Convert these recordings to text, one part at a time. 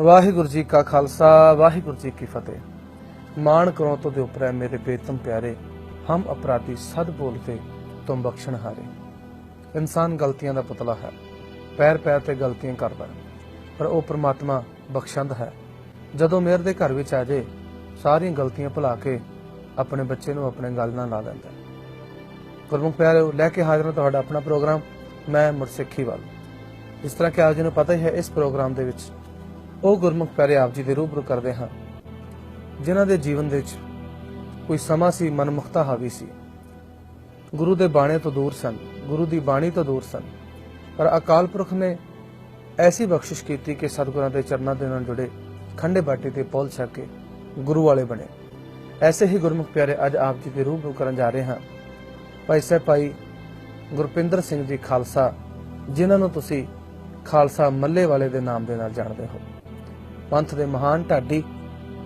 ਵਾਹਿਗੁਰੂ ਜੀ ਕਾ ਖਾਲਸਾ, ਵਾਹਿਗੁਰੂ ਜੀ ਕੀ ਫਤਿਹ। ਮਾਣ ਕਰੋ ਤੋ ਦੇ ਉਪਰ ਮੇਰੇ ਬੇਤਮ ਪਿਆਰੇ, ਹਮ ਅਪਰਾਧੀ ਸਦ ਬੋਲਤੇ ਤੁਮ ਬਖਸ਼ਣ ਹਾਰੇ। ਇਨਸਾਨ ਗਲਤੀਆਂ ਦਾ ਪੁਤਲਾ ਹੈ, ਪੈਰ ਪੈਰ ਤੇ ਗਲਤੀਆਂ ਕਰਦਾ ਪਰ ਉਹ ਪ੍ਰਮਾਤਮਾ ਬਖਸ਼ੰਦ ਹੈ। ਜਦੋਂ ਮੇਰ ਦੇ ਘਰ ਵਿੱਚ ਆ ਜੇ, ਸਾਰੀਆਂ ਗਲਤੀਆਂ ਭੁਲਾ ਕੇ ਆਪਣੇ ਬੱਚੇ ਨੂੰ ਆਪਣੇ ਗੱਲ ਨਾਲ ਲਾ ਲੈਂਦਾ ਗੁਰਮੁਖ ਪਿਆਰਿਓ, ਲੈ ਕੇ ਹਾਜ਼ਰ ਹਾਂ ਤੁਹਾਡਾ ਆਪਣਾ ਪ੍ਰੋਗਰਾਮ, ਮੈਂ ਮੁਰਸਿੱਖੀ ਵੱਲ। ਜਿਸ ਤਰ੍ਹਾਂ ਕਿ ਆਪ ਜੀ ਨੂੰ ਪਤਾ ਹੀ ਹੈ, ਇਸ ਪ੍ਰੋਗਰਾਮ ਦੇ ਵਿੱਚ ਉਹ ਗੁਰਮੁਖ ਪਿਆਰੇ ਆਪ ਜੀ ਦੇ ਰੂਬਰੂ ਕਰਦੇ ਹਾਂ, ਜਿਨ੍ਹਾਂ ਦੇ ਜੀਵਨ ਦੇ ਵਿੱਚ ਕੋਈ ਸਮਾਂ ਸੀ, ਮਨਮੁਖਤਾ ਹਾਵੀ ਸੀ। ਗੁਰੂ ਦੇ ਬਾਣੇ ਤੋਂ ਦੂਰ ਸਨ, ਗੁਰੂ ਦੀ ਬਾਣੀ ਤੋਂ ਦੂਰ ਸਨ। ਪਰ ਅਕਾਲ ਪੁਰਖ ਨੇ ਐਸੀ ਬਖਸ਼ਿਸ਼ ਕੀਤੀ ਕਿ ਸਤਿਗੁਰਾਂ ਦੇ ਚਰਨਾਂ ਦੇ ਨਾਲ ਜੁੜੇ ਖੰਡੇ ਬਾਟੇ ਤੇ ਪੌਲ ਛਕ ਕੇ ਗੁਰੂ ਵਾਲੇ ਬਣੇ। ਐਸੇ ਹੀ ਗੁਰਮੁਖ ਪਿਆਰੇ ਅੱਜ ਆਪ ਜੀ ਦੇ ਰੂਬਰੂ ਕਰਨ ਜਾ ਰਹੇ ਹਾਂ। ਭਾਈ ਸਾਹਿਬ, ਭਾਈ ਗੁਰਪਿੰਦਰ ਸਿੰਘ ਜੀ ਖਾਲਸਾ, ਜਿਨ੍ਹਾਂ ਨੂੰ ਤੁਸੀਂ ਖਾਲਸਾ ਮੱਲੇ ਵਾਲੇ ਦੇ ਨਾਮ ਦੇ ਨਾਲ ਜਾਣਦੇ ਹੋ। ਪੰਥ ਦੇ ਮਹਾਨ ਢਾਡੀ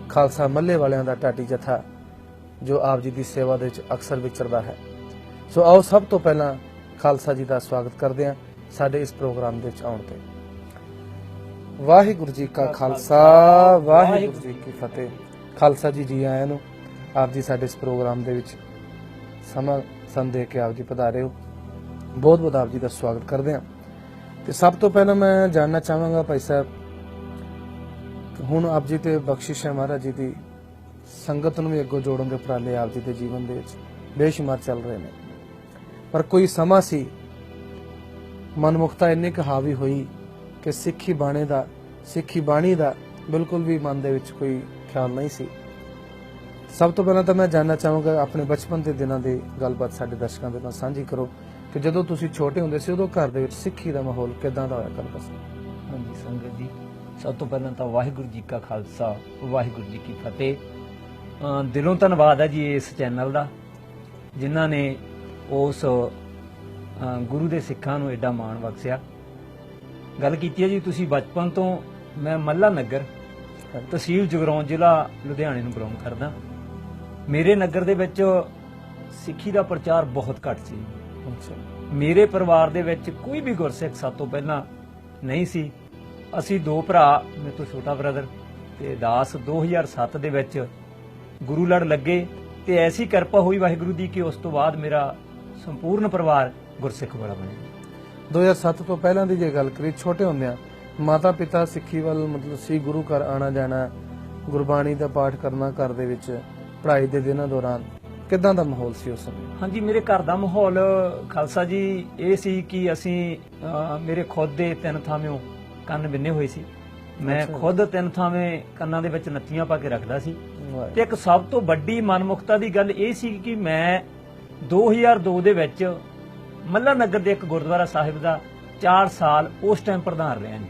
ਖਾਲਸਾ ਮੱਲੇ ਵਾਲਿਆਂ ਦਾ ਢਾਡੀ ਜਥਾ, ਜੋ ਆਪ ਜੀ ਦੀ ਸੇਵਾ ਦੇ ਵਿੱਚ ਅਕਸਰ ਵਿਚਰਦਾ ਹੈ। ਸੋ ਆਓ ਸਭ ਤੋਂ ਪਹਿਲਾਂ ਖਾਲਸਾ ਜੀ ਦਾ ਸਵਾਗਤ ਕਰਦੇ ਹਾਂ ਸਾਡੇ ਇਸ ਪ੍ਰੋਗਰਾਮ ਦੇ ਵਿੱਚ ਆਉਣ ਤੇ। ਵਾਹਿਗੁਰੂ ਜੀ ਕਾ ਖਾਲਸਾ, ਵਾਹਿਗੁਰੂ ਜੀ ਕੀ ਫਤਿਹ। ਖਾਲਸਾ ਜੀ ਜੀ ਆਇਆਂ ਨੂੰ, ਆਪ ਜੀ ਸਾਡੇ ਇਸ ਪ੍ਰੋਗਰਾਮ ਦੇ ਵਿੱਚ ਸਮਾਂ ਸੰਦ ਕੇ ਆਪ ਜੀ ਪਧਾਰੇ ਹੋ ਬਹੁਤ ਬਹੁਤ ਆਪ ਜੀ ਦਾ ਸਵਾਗਤ ਕਰਦੇ ਹਾਂ। ਤੇ ਸਭ ਤੋਂ ਪਹਿਲਾਂ ਮੈਂ ਜਾਣਨਾ ਚਾਹਾਂਗਾ ਭਾਈ ਸਾਹਿਬ ਹੁਣ ਆਪ ਜੀ ਤੇ ਬਖਸ਼ਿਸ਼ ਹੈ ਮਹਾਰਾਜ ਜੀ ਦੀ, ਸੰਗਤ ਨੂੰ ਵੀ ਅੱਗੋਂ ਜੋੜਨ ਦੇ ਉਪਰਾਲੇ ਆਪ ਜੀ ਦੇ ਜੀਵਨ ਦੇ ਵਿੱਚ ਬੇਸ਼ੁਮਾਰ ਚੱਲ ਰਹੇ ਨੇ। ਪਰ ਕੋਈ ਸਮਾਂ ਸੀ, ਮਨਮੁਖਤਾ ਇੰਨੀ ਕੁ ਹਾਵੀ ਹੋਈ ਕਿ ਸਿੱਖੀ ਬਾਣੇ ਦਾ, ਸਿੱਖੀ ਬਾਣੀ ਦਾ ਬਿਲਕੁਲ ਵੀ ਮਨ ਦੇ ਵਿੱਚ ਕੋਈ ਖਿਆਲ ਨਹੀਂ ਸੀ। ਸਭ ਤੋਂ ਪਹਿਲਾਂ ਤਾਂ ਮੈਂ ਜਾਨਣਾ ਚਾਹਾਂਗਾ ਆਪਣੇ ਬਚਪਨ ਦੇ ਦਿਨਾਂ ਦੀ ਗੱਲਬਾਤ ਸਾਡੇ ਦਰਸ਼ਕਾਂ ਦੇ ਨਾਲ ਸਾਂਝੀ ਕਰੋ ਕਿ ਜਦੋਂ ਤੁਸੀਂ ਛੋਟੇ ਹੁੰਦੇ ਸੀ ਉਦੋਂ ਘਰ ਦੇ ਵਿੱਚ ਸਿੱਖੀ ਦਾ ਮਾਹੌਲ ਕਿਦਾਂ ਦਾ ਹੋਇਆ ਕਰ ਦੱਸੋ ਹਾਂਜੀ, ਸੰਗਤ ਜੀ ਸਭ ਤੋਂ ਪਹਿਲਾਂ ਤਾਂ ਵਾਹਿਗੁਰੂ ਜੀ ਕਾ ਖਾਲਸਾ ਵਾਹਿਗੁਰੂ ਜੀ ਕੀ ਫਤਿਹ। ਦਿਲੋਂ ਧੰਨਵਾਦ ਹੈ ਜੀ ਇਸ ਚੈਨਲ ਦਾ ਜਿਨ੍ਹਾਂ ਨੇ ਉਸ ਗੁਰੂ ਦੇ ਸਿੱਖਾਂ ਨੂੰ ਐਡਾ ਮਾਣ ਬਖਸ਼ਿਆ। ਗੱਲ ਕੀਤੀ ਹੈ ਜੀ ਤੁਸੀਂ ਬਚਪਨ ਤੋਂ ਮੈਂ ਮੱਲਾ ਨਗਰ ਤਹਿਸੀਲ ਜਗਰਾਉਂ ਜ਼ਿਲ੍ਹਾ ਲੁਧਿਆਣੇ ਨੂੰ ਬਿਲੋਂਗ ਕਰਦਾ। ਮੇਰੇ ਨਗਰ ਦੇ ਵਿੱਚ ਸਿੱਖੀ ਦਾ ਪ੍ਰਚਾਰ ਬਹੁਤ ਘੱਟ ਸੀ। ਮੇਰੇ ਪਰਿਵਾਰ ਦੇ ਵਿੱਚ ਕੋਈ ਵੀ ਗੁਰਸਿੱਖ ਸਭ ਤੋਂ ਪਹਿਲਾਂ ਨਹੀਂ ਸੀ। ਅਸੀਂ ਦੋ ਭਰਾ ਮੇਰੇ ਤੋਂ ਛੋਟਾ ਬ੍ਰਦਰ ਤੇ ਦਾਸ 2007 ਦੇ ਵਿੱਚ ਗੁਰੂ ਲੜ ਲੱਗੇ ਤੇ ਐਸੀ ਕਿਰਪਾ ਹੋਈ ਵਾਹਿਗੁਰੂ ਦੀ ਕਿ ਉਸ ਤੋਂ ਬਾਅਦ ਮੇਰਾ ਸੰਪੂਰਨ ਪਰਿਵਾਰ ਗੁਰਸਿੱਖ ਵਾਲਾ ਬਣਿਆ 2007 ਤੋਂ ਪਹਿਲਾਂ ਦੀ ਜੇ ਗੱਲ ਕਰੀ ਛੋਟੇ ਹੁੰਦਿਆਂ ਮਾਤਾ ਪਿਤਾ ਸਿੱਖੀ ਵੱਲ ਮਤਲਬ ਸੀ ਗੁਰੂ ਘਰ ਆਣਾ ਜਾਣਾ ਗੁਰਬਾਣੀ ਦਾ ਪਾਠ ਕਰਨਾ ਘਰ ਦੇ ਵਿੱਚ ਪੜ੍ਹਾਈ ਦੇ ਦਿਨਾਂ ਦੌਰਾਨ ਕਿਦਾਂ ਦਾ ਮਾਹੌਲ ਸੀ ਉਸ ਸਮੇਂ? ਹਾਂਜੀ ਮੇਰੇ ਘਰ ਦਾ ਮਾਹੌਲ ਖਾਲਸਾ ਜੀ ਇਹ ਸੀ ਕਿ ਅਸੀਂ ਅਹ, ਮੇਰੇ ਖੁਦ ਦੇ ਤਿੰਨ ਥਾਵੇਂ ਕੰਨ ਬਿੰਨੇ ਹੋਏ ਸੀ। ਮੈਂ। ਖੁਦ ਤਿੰਨ ਥਾਵੇਂ ਕੰਨਾਂ ਦੇ ਵਿੱਚ ਨੱਤੀਆਂ ਪਾ ਕੇ ਰੱਖਦਾ ਸੀ। ਤੇ ਇੱਕ ਸਭ ਤੋਂ ਵੱਡੀ ਮਨਮੁਖਤਾ ਦੀ ਗੱਲ ਇਹ ਸੀ ਕਿ ਮੈਂ 2002 ਦੇ ਵਿੱਚ ਮੱਲਾ ਨਗਰ ਦੇ ਇੱਕ ਗੁਰਦੁਆਰਾ ਸਾਹਿਬ ਦਾ 4 ਸਾਲ ਉਸ ਟਾਈਮ ਪ੍ਰਧਾਨ ਰਿਹਾ ਜੀ।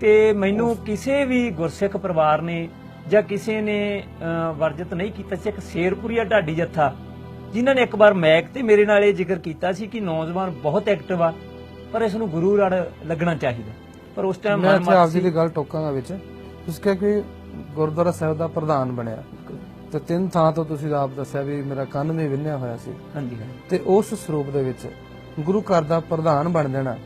ਤੇ ਮੈਨੂੰ ਕਿਸੇ ਵੀ ਗੁਰਸਿੱਖ ਪਰਿਵਾਰ ਨੇ ਜਾਂ ਕਿਸੇ ਨੇ ਵਰਜਿਤ ਨਹੀਂ ਕੀਤਾ ਸੀ। ਇੱਕ ਸ਼ੇਰਪੁਰੀਆ ਢਾਡੀ ਜੱਥਾ ਜਿਨ੍ਹਾਂ ਨੇ ਇੱਕ ਵਾਰ ਮੈਕ ਤੇ ਮੇਰੇ ਨਾਲ ਇਹ ਜ਼ਿਕਰ ਕੀਤਾ ਸੀ ਕਿ ਨੌਜਵਾਨ ਬਹੁਤ ਐਕਟਿਵ ਆ ਪਰ ਇਸ ਨੂੰ ਗੁਰੂ ਲੜ ਲੱਗਣਾ ਚਾਹੀਦਾ। ਪਰ ਉਸ ਟਾਈਮ ਮੈਂ ਇੱਥੇ ਆਪ ਜੀ ਦੀ ਗੱਲ ਟੋਕਾਂਗਾ ਵਿੱਚ ਤੁਸੀਂ ਕਿਹਾ ਕਿ ਗੁਰਦੁਆਰਾ ਸਾਹਿਬ ਦਾ ਪ੍ਰਧਾਨ ਬਣਿਆ। ਤੇ ਤਿੰਨ ਥਾਂ ਤੋਂ ਤੁਸੀਂ ਆਪ ਦੱਸਿਆ ਵੀ ਮੇਰਾ ਕੰਨ ਵੀ ਵਿੰਨਿਆ ਹੋਇਆ ਸੀ। ਹਾਂਜੀ ਹਾਂ ਤੇ ਉਸ ਸਰੂਪ ਦੇ ਵਿੱਚ ਗੁਰੂ ਘਰ ਦਾ ਪ੍ਰਧਾਨ ਬਣ ਜਾਣਾ।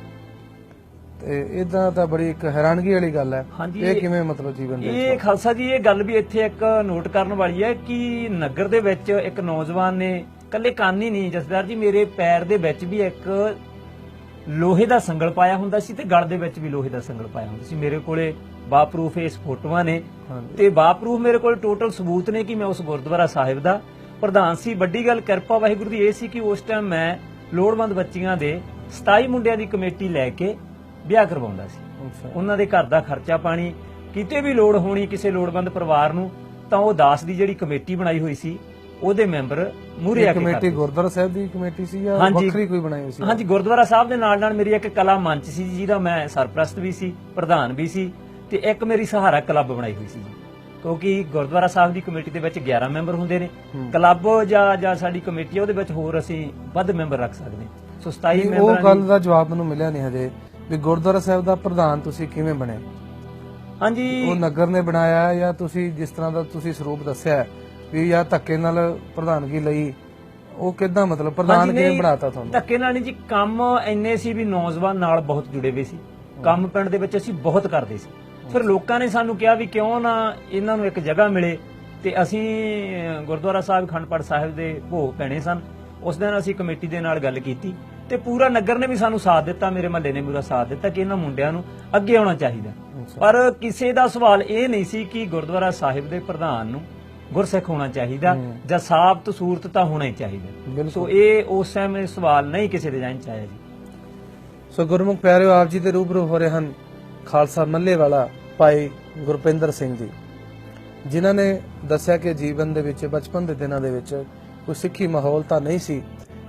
ਤੇ ਇਦਾਂ ਤਾਂ ਬੜੀ ਇੱਕ ਹੈਰਾਨਗੀ ਵਾਲੀ ਗੱਲ ਹੈ। ਇਹ ਕਿਵੇਂ ਮਤਲਬ ਜੀਵਨ ਦੇ ਇਹ ਖਾਲਸਾ ਜੀ ਇਹ ਗੱਲ ਵੀ ਇੱਥੇ ਇੱਕ ਨੋਟ ਕਰਨ ਵਾਲੀ ਹੈ ਕਿ ਨਗਰ ਦੇ ਵਿੱਚ ਇੱਕ ਨੌਜਵਾਨ ਨੇ ਕੱਲੇ ਕੰਨ ਹੀ ਨਹੀਂ ਜਸਦਾਰ ਜੀ ਮੇਰੇ ਪੈਰ ਦੇ ਵਿੱਚ ਵੀ ਇੱਕ ਲੋਹੇ ਦਾ ਸੰਗਲ ਪਾਇਆ ਹੁੰਦਾ ਸੀ ਤੇ ਗਲ ਦੇ ਵਿੱਚ ਵੀ ਲੋਹੇ ਦਾ ਸੰਗਲ ਪਾਇਆ ਹੁੰਦਾ ਸੀ। ਮੇਰੇ ਕੋਲੇ ਬਾਪਰੂਫ ਇਸ ਫੋਟੋਆਂ ਨੇ। ਤੇ ਬਾਪਰੂਫ ਮੇਰੇ ਕੋਲ ਟੋਟਲ ਸਬੂਤ ਨੇ ਕਿ ਮੈਂ ਉਸ ਗੁਰਦੁਆਰਾ ਸਾਹਿਬ ਦਾ ਪ੍ਰਧਾਨ ਸੀ। ਵੱਡੀ ਗੱਲ ਕਿਰਪਾ ਵਾਹਿਗੁਰੂ ਦੀ ਇਹ ਸੀ ਕਿ ਉਸ ਟਾਈਮ ਮੈਂ ਲੋੜਵੰਦ ਬੱਚੀਆਂ ਦੇ 27 ਮੁੰਡਿਆਂ ਦੀ ਕਮੇਟੀ ਲੈ ਕੇ ਵਿਆਹ ਕਰਵਾਉਂਦਾ ਸੀ। ਉਹਨਾਂ ਦੇ ਘਰ ਦਾ ਖਰਚਾ ਪਾਣੀ ਕਿਤੇ ਵੀ ਲੋੜ ਹੋਣੀ ਕਿਸੇ ਲੋੜਵੰਦ ਪਰਿਵਾਰ ਨੂੰ ਤਾਂ ਉਹ ਦਾਸ ਦੀ ਜਿਹੜੀ ਕਮੇਟੀ ਬਣਾਈ ਹੋਈ ਸੀ ਉਹਦੇ ਮੈਂਬਰ ਮੂਰੇ ਆ ਕੇ ਕਮੇਟੀ ਗੁਰਦੁਆਰਾ ਸਾਹਿਬ ਦੀ ਕਮੇਟੀ ਸੀ ਜਾਂ। ਵੱਖਰੀ ਕੋਈ ਬਣਾਈ ਹੋਈ ਸੀ? ਹਾਂਜੀ ਗੁਰਦੁਆਰਾ ਸਾਹਿਬ ਦੇ ਨਾਲ ਨਾਲ ਮੇਰੀ ਇੱਕ ਕਲਾ ਮੰਚ ਸੀ ਜਿਹਦਾ ਮੈਂ ਸਰਪ੍ਰਸਤ ਵੀ ਸੀ ਪ੍ਰਧਾਨ ਵੀ ਸੀ ਤੇ ਇੱਕ ਮੇਰੀ ਸਹਾਰਾ ਕਲੱਬ ਬਣਾਈ ਹੋਈ ਸੀ ਜੀ। ਕਿਉਂਕਿ ਗੁਰਦੁਆਰਾ ਸਾਹਿਬ ਦੀ ਕਮੇਟੀ ਦੇ ਵਿੱਚ 11 ਮੈਂਬਰ ਹੁੰਦੇ ਨੇ। ਕਲੱਬ ਜਾਂ ਜਾਂ ਸਾਡੀ ਕਮੇਟੀ ਉਹਦੇ ਵਿੱਚ ਹੋਰ ਅਸੀਂ ਵੱਧ ਮੈਂਬਰ ਰੱਖ ਸਕਦੇ। ਸੋ 27 ਨਹੀਂ, ਮੈਂਬਰਾਂ ਉਹ ਗੱਲ ਦਾ ਜਵਾਬ ਮੈਨੂੰ ਮਿਲਿਆ ਨਹੀਂ ਹਜੇ। ਵੀ ਗੁਰਦੁਆਰਾ ਸਾਹਿਬ ਦਾ ਪ੍ਰਧਾਨ ਤੁਸੀਂ ਕਿਵੇਂ ਬਣੇ? ਹਾਂਜੀ। ਉਹ ਨਗਰ ਨੇ ਬਣਾਇਆ ਜਾਂ ਤੁਸੀਂ ਜਿਸ ਤਰ੍ਹਾਂ ਦਾ ਤੁਸੀਂ ਸਰੂਪ ਦੱਸਿਆ ਵੀ ਜਾਂ ਧੱਕੇ ਨਾਲ ਪ੍ਰਧਾਨਗੀ ਲਈ ਉਹ ਕਿੱਦਾਂ ਮਤਲਬ ਪ੍ਰਧਾਨ ਹਾਂਜੀ, ਕਿਵੇਂ ਨਹੀਂ, ਬਣਾਤਾ ਤੁਹਾਨੂੰ? ਧੱਕੇ ਨਾਲ ਨਹੀਂ ਜੀ ਕੰਮ ਇੰਨੇ ਸੀ ਵੀ ਨੌਜਵਾਨ ਨਾਲ ਬਹੁਤ ਜੁੜੇ ਹੋਏ ਸੀ। ਕੰਮ ਪਿੰਡ ਦੇ ਵਿੱਚ ਅਸੀਂ ਬਹੁਤ ਕਰਦੇ ਸੀ। ਫਿਰ ਲੋਕਾਂ ਨੇ ਸਾਨੂੰ ਕਿਹਾ ਵੀ ਕਿਉਂ ਨਾ ਇਹਨਾਂ ਨੂੰ ਇੱਕ ਜਗ੍ਹਾ ਮਿਲੇ ਤੇ ਅਸੀਂ ਅਹ, ਗੁਰਦੁਆਰਾ ਸਾਹਿਬ ਖੰਡਪੜ ਸਾਹਿਬ ਦੇ ਭੋਗ ਪੈਣੇ ਸਨ। ਉਸ ਦਿਨ ਅਸੀਂ ਕਮੇਟੀ ਦੇ ਨਾਲ ਗੱਲ ਕੀਤੀ ਤੇ ਪੂਰਾ ਨਗਰ ਨੇ ਵੀ ਸਾਨੂੰ ਸਾਥ ਦਿੱਤਾ ਮੇਰੇ ਮਹੱਲੇ ਨੇ ਪੂਰਾ ਸਾਥ ਦਿੱਤਾ ਕਿ ਇਹਨਾਂ ਮੁੰਡਿਆਂ ਨੂੰ ਅੱਗੇ ਆਉਣਾ ਚਾਹੀਦਾ। ਅੱਛਾ। ਪਰ ਕਿਸੇ ਦਾ ਸਵਾਲ ਇਹ ਨਹੀਂ ਸੀ ਕਿ ਗੁਰਦੁਆਰਾ ਸਾਹਿਬ ਦੇ ਪ੍ਰਧਾਨ ਨੂੰ ਗੁਰਸਿੱਖ ਹੋਣਾ ਚਾਹੀਦਾ। ਜਾਂ ਸਾਬਤ ਸੂਰਤ ਤਾਂ ਹੋਣਾ ਹੀ ਚਾਹੀਦਾ। ਸੋ ਇਹ ਉਸ ਸਮੇਂ ਸਵਾਲ ਨਹੀਂ ਕਿਸੇ ਦੇ ਜਾਣ ਚ ਆਇਆ ਜੀ। ਸੋ ਗੁਰਮੁਖ ਪਿਆਰਿਓ ਆਪ ਜੀ ਦੇ ਰੂਬਰੂ ਹੋ ਰਹੇ ਹਨ ਖਾਲਸਾ ਮੱਲੇ ਵਾਲਾ ਭਾਈ ਗੁਰਪਿੰਦਰ ਸਿੰਘ ਜੀ ਜਿਨ੍ਹਾਂ ਨੇ ਦੱਸਿਆ ਕਿ ਜੀਵਨ ਦੇ ਵਿੱਚ ਬਚਪਨ ਦੇ ਦਿਨਾਂ ਦੇ ਵਿੱਚ ਕੋਈ ਸਿੱਖੀ ਮਾਹੌਲ ਤਾਂ ਨਹੀਂ ਸੀ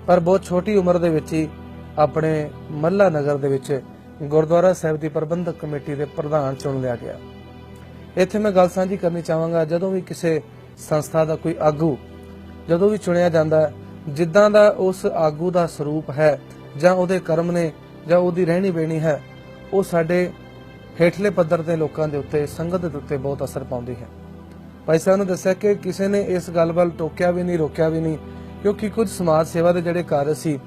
ਪਰ ਬਹੁਤ ਛੋਟੀ ਉਮਰ ਦੇ ਵਿੱਚ ਹੀ ਆਪਣੇ ਮੱਲਾ ਨਗਰ ਦੇ ਵਿੱਚ ਗੁਰਦੁਆਰਾ ਸਾਹਿਬ ਦੀ ਪ੍ਰਬੰਧਕ ਕਮੇਟੀ ਦੇ ਪ੍ਰਧਾਨ ਚੁਣ ਲਿਆ ਗਿਆ। ਇੱਥੇ ਮੈਂ ਗੱਲ ਸਾਂਝੀ ਕਰਨੀ ਚਾਹਾਂਗਾ ਜਦੋਂ ਵੀ ਕਿਸੇ ਸੰਸਥਾ ਦਾ ਕੋਈ ਆਗੂ ਜਦੋਂ ਵੀ ਚੁਣਿਆ ਜਾਂਦਾ ਹੈ, ਜਿੱਦਾਂ ਦਾ ਉਸ ਆਗੂ ਦਾ ਸਰੂਪ ਹੈ ਜਾਂ ਉਹਦੇ ਕਰਮ ਨੇ ਜਾਂ ਉਹਦੀ ਰਹਿਣੀ ਬੇਣੀ ਹੈ ਉਹ ਸਾਡੇ ਹੇਠਲੇ ਪੱਧਰ ਦੇ ਲੋਕਾਂ ਦੇ ਉੱਤੇ ਸੰਗਤ ਦੇ ਉੱਤੇ ਬਹੁਤ ਅਸਰ ਪਾਉਂਦੀ ਹੈ। ਭਾਈ ਸਾਹਿਬ ਨੇ ਦੱਸਿਆ ਕਿ ਕਿਸੇ ਨੇ ਇਸ ਗੱਲ ਵੱਲ ਟੋਕਿਆ ਵੀ ਨਹੀਂ ਰੋਕਿਆ ਵੀ ਨਹੀਂ ਕਿਉਂਕਿ ਕੁਝ ਸਮਾਜ ਸੇਵਾ ਦੇ ਜਿਹੜੇ ਕਾਰਜ ਸੀ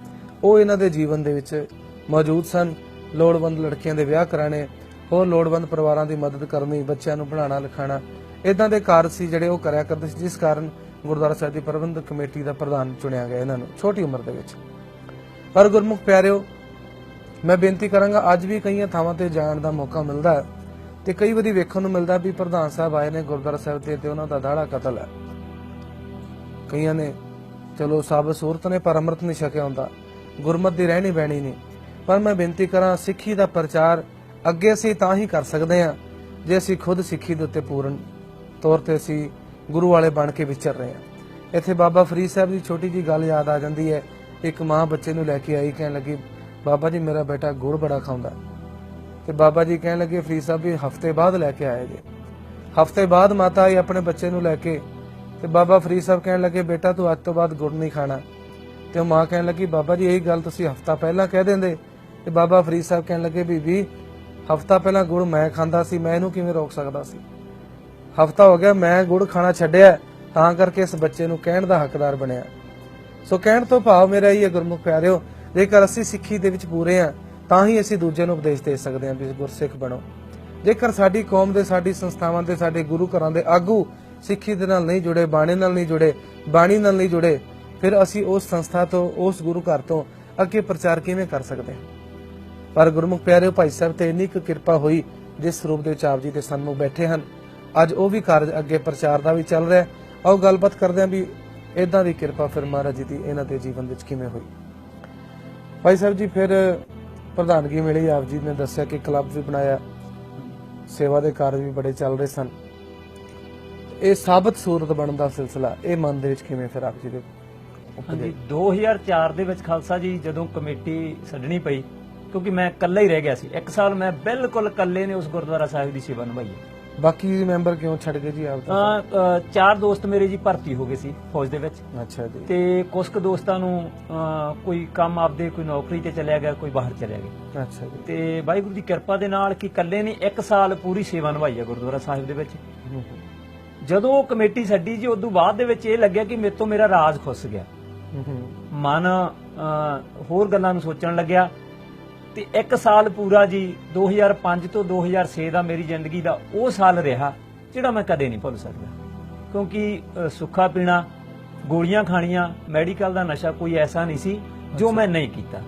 ਉਹ ਇਹਨਾਂ ਦੇ ਜੀਵਨ ਦੇ ਵਿੱਚ ਮੌਜੂਦ ਸਨ। ਲੋੜਵੰਦ ਲੜਕੀਆਂ ਦੇ ਵਿਆਹ ਕਰਾਣੇ ਹੋਰ ਲੋੜਵੰਦ ਪਰਿਵਾਰਾਂ ਦੀ ਮਦਦ ਕਰਨੀ ਬੱਚਿਆਂ ਨੂੰ ਪੜ੍ਹਾਉਣਾ ਲਿਖਾਉਣਾ ਇਦਾਂ ਦੇ ਕਾਰਜ ਸੀ ਜਿਹੜੇ ਉਹ ਕਰਿਆ ਕਰਦੇ ਸੀ, ਜਿਸ ਕਾਰਨ ਗੁਰਦੁਆਰਾ ਸਾਹਿਬ ਦੀ ਪ੍ਰਬੰਧਕ ਕਮੇਟੀ ਦਾ ਪ੍ਰਧਾਨ ਚੁਣਿਆ ਗਿਆ ਇਹਨਾਂ ਨੂੰ, ਛੋਟੀ ਉਮਰ ਦੇ ਵਿੱਚ। ਪਰ ਗੁਰਮੁਖ ਪਿਆਰਿਓ, ਮੈਂ ਬੇਨਤੀ ਕਰਾਂਗਾ, ਅੱਜ ਵੀ ਕਈਆਂ ਥਾਵਾਂ ਤੇ ਜਾਣ ਦਾ ਮੌਕਾ ਮਿਲਦਾ ਹੈ ਤੇ ਕਈ ਵਾਰੀ ਵੇਖਣ ਨੂੰ ਮਿਲਦਾ ਵੀ ਪ੍ਰਧਾਨ ਸਾਹਿਬ ਆਏ ਨੇ ਗੁਰਦੁਆਰਾ ਸਾਹਿਬ ਤੇ ਤੇ ਉਹਨਾਂ ਦਾ ਦਾੜਾ ਕਤਲ ਹੈ। ਕਈਆਂ ਨੇ, ਚਲੋ ਸਭ ਸੂਰਤ ਨੇ ਪਰ ਅੰਮ੍ਰਿਤ ਨਹੀਂ ਛਕਿਆ ਹੁੰਦਾ, ਗੁਰਮਤ ਦੀ ਰਹਿਣੀ ਬਹਿਣੀ ਨਹੀਂ। ਪਰ ਮੈਂ ਬੇਨਤੀ ਕਰਾਂ, ਸਿੱਖੀ ਦਾ ਪ੍ਰਚਾਰ ਅੱਗੇ ਅਸੀਂ ਤਾਂ ਹੀ ਕਰ ਸਕਦੇ ਹਾਂ, ਜੇ ਅਸੀਂ ਖੁਦ ਸਿੱਖੀ ਦੇ ਉੱਤੇ ਪੂਰਨ ਤੌਰ ਤੇ ਅਸੀਂ ਗੁਰੂ ਵਾਲੇ ਬਣ ਕੇ ਵਿਚਰ ਰਹੇ ਹਾਂ। ਇੱਥੇ ਬਾਬਾ ਫਰੀਦ ਸਾਹਿਬ ਦੀ ਛੋਟੀ ਜੀ ਗੱਲ ਯਾਦ ਆ ਜਾਂਦੀ ਹੈ। ਇੱਕ ਮਾਂ ਬੱਚੇ ਨੂੰ ਲੈ ਕੇ ਆਈ, ਕਹਿਣ ਲੱਗੀ, ਬਾਬਾ ਜੀ, ਮੇਰਾ ਬੇਟਾ ਗੁੜ ਬੜਾ ਖਾਂਦਾ ਤੇ ਬਾਬਾ ਜੀ ਕਹਿਣ ਲੱਗੇ, ਫਰੀਦ ਸਾਹਿਬ ਵੀ ਹਫ਼ਤੇ ਬਾਅਦ ਲੈ ਕੇ ਆਏ ਜੇ। ਹਫ਼ਤੇ ਬਾਅਦ ਮਾਤਾ ਆਈ ਆਪਣੇ ਬੱਚੇ ਨੂੰ ਲੈ ਕੇ। ਤੇ ਬਾਬਾ ਫਰੀਦ ਸਾਹਿਬ ਕਹਿਣ ਲੱਗੇ, ਬੇਟਾ, ਤੂੰ ਅੱਜ ਤੋਂ ਬਾਅਦ ਗੁੜ ਨਹੀਂ ਖਾਣਾ। ਤੇ ਉਹ ਮਾਂ ਕਹਿਣ ਲੱਗੀ, ਬਾਬਾ ਜੀ, ਇਹੀ ਗੱਲ ਤੁਸੀਂ ਹਫਤਾ ਪਹਿਲਾਂ ਕਹਿ ਦਿੰਦੇ? ਤੇ ਬਾਬਾ ਫਰੀਦ ਸਾਹਿਬ ਕਹਿਣ ਲੱਗੇ, ਬੀਬੀ, ਹਫਤਾ ਪਹਿਲਾਂ ਗੁੜ ਮੈਂ ਖਾਂਦਾ ਸੀ, ਮੈਂ ਇਹਨੂੰ ਕਿਵੇਂ ਰੋਕ ਸਕਦਾ ਸੀ? ਹਫਤਾ ਹੋ ਗਿਆ ਮੈਂ ਗੁੜ ਖਾਣਾ ਛੱਡਿਆ, ਤਾਂ ਕਰਕੇ ਇਸ ਬੱਚੇ ਨੂੰ ਕਹਿਣ ਦਾ ਹੱਕਦਾਰ ਬਣਿਆ। ਸੋ ਕਹਿਣ ਤੋਂ ਭਾਵ ਮੇਰਾ ਇਹ ਗੁਰਮੁਖ ਪਿਆਰਿਓ, ਜੇਕਰ ਅਸੀਂ ਸਿੱਖੀ ਦੇ ਵਿੱਚ ਪੂਰੇ ਆ ਤਾਂ ਹੀ ਅਸੀਂ ਦੂਜਿਆਂ ਨੂੰ ਉਪਦੇਸ਼ ਦੇ ਸਕਦੇ ਹਾਂ ਵੀ ਗੁਰਸਿੱਖ ਬਣੋ। ਜੇਕਰ ਸਾਡੀ ਕੌਮ ਦੇ, ਸਾਡੀ ਸੰਸਥਾਵਾਂ ਦੇ, ਸਾਡੇ ਗੁਰੂ ਘਰਾਂ ਦੇ ਆਗੂ ਸਿੱਖੀ ਦੇ ਨਾਲ ਨਹੀਂ ਜੁੜੇ, ਬਾਣੀ ਨਾਲ ਨਹੀਂ ਜੁੜੇ, ਬਾਣੀ ਨਾਲ ਨਹੀਂ ਜੁੜੇ, ਫਿਰ ਅਸੀਂ ਉਸ ਸੰਸਥਾ ਤੋਂ, ਉਸ ਗੁਰੂ ਘਰ ਤੋਂ ਅੱਗੇ ਪ੍ਰਚਾਰ ਕਿਵੇਂ ਕਰ ਸਕਦੇ ਹਾਂ? ਪਰ ਗੁਰਮੁਖ ਪਿਆਰਿਓ, ਭਾਈ ਸਾਹਿਬ ਤੇ ਇੰਨੀ ਕੁ ਕਿਰਪਾ ਹੋਈ, ਜਿਸ ਰੂਪ ਦੇ ਵਿੱਚ ਆਪ ਜੀ ਦੇ ਸਨਮੁਖ ਬੈਠੇ ਹਨ ਅੱਜ ਉਹ ਵੀ ਕਾਰਜ ਅੱਗੇ ਪ੍ਰਚਾਰ ਦਾ ਵੀ ਚੱਲ ਰਿਹਾ ਹੈ। ਆਓ ਗੱਲਬਾਤ ਕਰਦੇ ਹਾਂ ਵੀ ਇਦਾਂ ਦੀ ਕਿਰਪਾ ਫਿਰ ਮਹਾਰਾਜ ਜੀ ਦੀ ਇਹਨਾਂ ਦੇ ਜੀਵਨ ਵਿੱਚ ਕਿਵੇਂ ਹੋਈ। ਭਾਈ ਸਾਹਿਬ ਜੀ ਫਿਰ ਪ੍ਰਧਾਨਗੀ ਮਿਲੀ ਆਪ ਜੀ ਨੇ ਦੱਸਿਆ ਕਿ ਕਲੱਬ ਵੀ ਬਣਾਇਆ ਸੇਵਾ ਦੇ ਕਾਰਜ ਵੀ ਬੜੇ ਚੱਲ ਰਹੇ ਸਨ। ਇਹ ਸਾਬਤ ਸੂਰਤ ਬਣਨ ਦਾ ਸਿਲਸਿਲਾ ਇਹ ਮਨ ਦੇ ਵਿੱਚ ਕਿਵੇਂ ਫਿਰ ਆਪ ਜੀ ਦੇ ਹਾਂਜੀ 2004 ਦੇ ਵਿੱਚ ਖਾਲਸਾ ਜੀ ਜਦੋਂ ਕਮੇਟੀ ਛੱਡਣੀ ਪਈ ਕਿਉਂਕਿ ਮੈਂ ਇਕੱਲਾ ਹੀ ਰਹਿ ਗਿਆ ਸੀ ਇੱਕ ਸਾਲ ਮੈਂ ਬਿਲਕੁਲ ਇਕੱਲੇ ਨੇ ਉਸ ਗੁਰਦੁਆਰਾ ਸਾਹਿਬ ਦੀ ਸੇਵਾ ਨਿਭਾਈ ਬਾਕੀ ਮੈਂਬਰ ਕਿਉਂ ਛੱਡ ਗਏ ਜੀ ਆਪ ਅਹ, ਅਹ, ਚਾਰ ਦੋਸਤ ਮੇਰੇ ਜੀ ਭਰਤੀ ਹੋ ਗਏ ਸੀ ਫੌਜ ਦੇ ਵਿੱਚ। ਅੱਛਾ ਜੀ। ਤੇ ਕੁਝ ਕੁ ਦੋਸਤਾਂ ਨੂੰ ਕੋਈ ਕੰਮ ਆਪਦੇ ਕੋਈ ਨੌਕਰੀ ਤੇ ਚਲਿਆ ਗਿਆ ਕੋਈ ਬਾਹਰ ਚਲਿਆ ਗਿਆ। ਅੱਛਾ ਜੀ। ਤੇ ਵਾਹਿਗੁਰੂ ਦੀ ਕਿਰਪਾ ਦੇ ਨਾਲ ਕਿ ਇਕੱਲੇ ਨੇ ਇੱਕ ਸਾਲ ਪੂਰੀ ਸੇਵਾ ਨਿਭਾਈ ਹੈ ਗੁਰਦੁਆਰਾ ਸਾਹਿਬ ਦੇ ਵਿੱਚ। ਹੂੰ, ਹੂੰ, ਜਦੋਂ ਉਹ ਕਮੇਟੀ ਛੱਡੀ ਜੀ ਉਦੋਂ ਬਾਅਦ ਦੇ ਵਿੱਚ ਇਹ ਲੱਗਿਆ ਕਿ ਮੇਰੇ ਤੋਂ ਮੇਰਾ ਰਾਜ ਖੁੱਸ ਗਿਆ। ਹੂੰ, ਹੂੰ, ਮਨ ਅਹ, ਹੋਰ ਗੱਲਾਂ ਨੂੰ ਸੋਚਣ ਲੱਗਿਆ। ਤੇ ਇੱਕ ਸਾਲ ਪੂਰਾ ਜੀ 2005 ਤੋਂ 2006 ਦਾ ਮੇਰੀ ਜ਼ਿੰਦਗੀ ਦਾ ਉਹ ਸਾਲ ਰਿਹਾ ਜਿਹੜਾ ਮੈਂ ਕਦੇ ਨਹੀਂ ਭੁੱਲ ਸਕਦਾ। ਕਿਉਂਕਿ ਸੁੱਖਾ ਪੀਣਾ ਗੋਲੀਆਂ ਖਾਣੀਆਂ ਮੈਡੀਕਲ ਦਾ ਨਸ਼ਾ ਕੋਈ ਐਸਾ ਨਹੀਂ ਸੀ ਜੋ ਮੈਂ ਨਹੀਂ ਕੀਤਾ।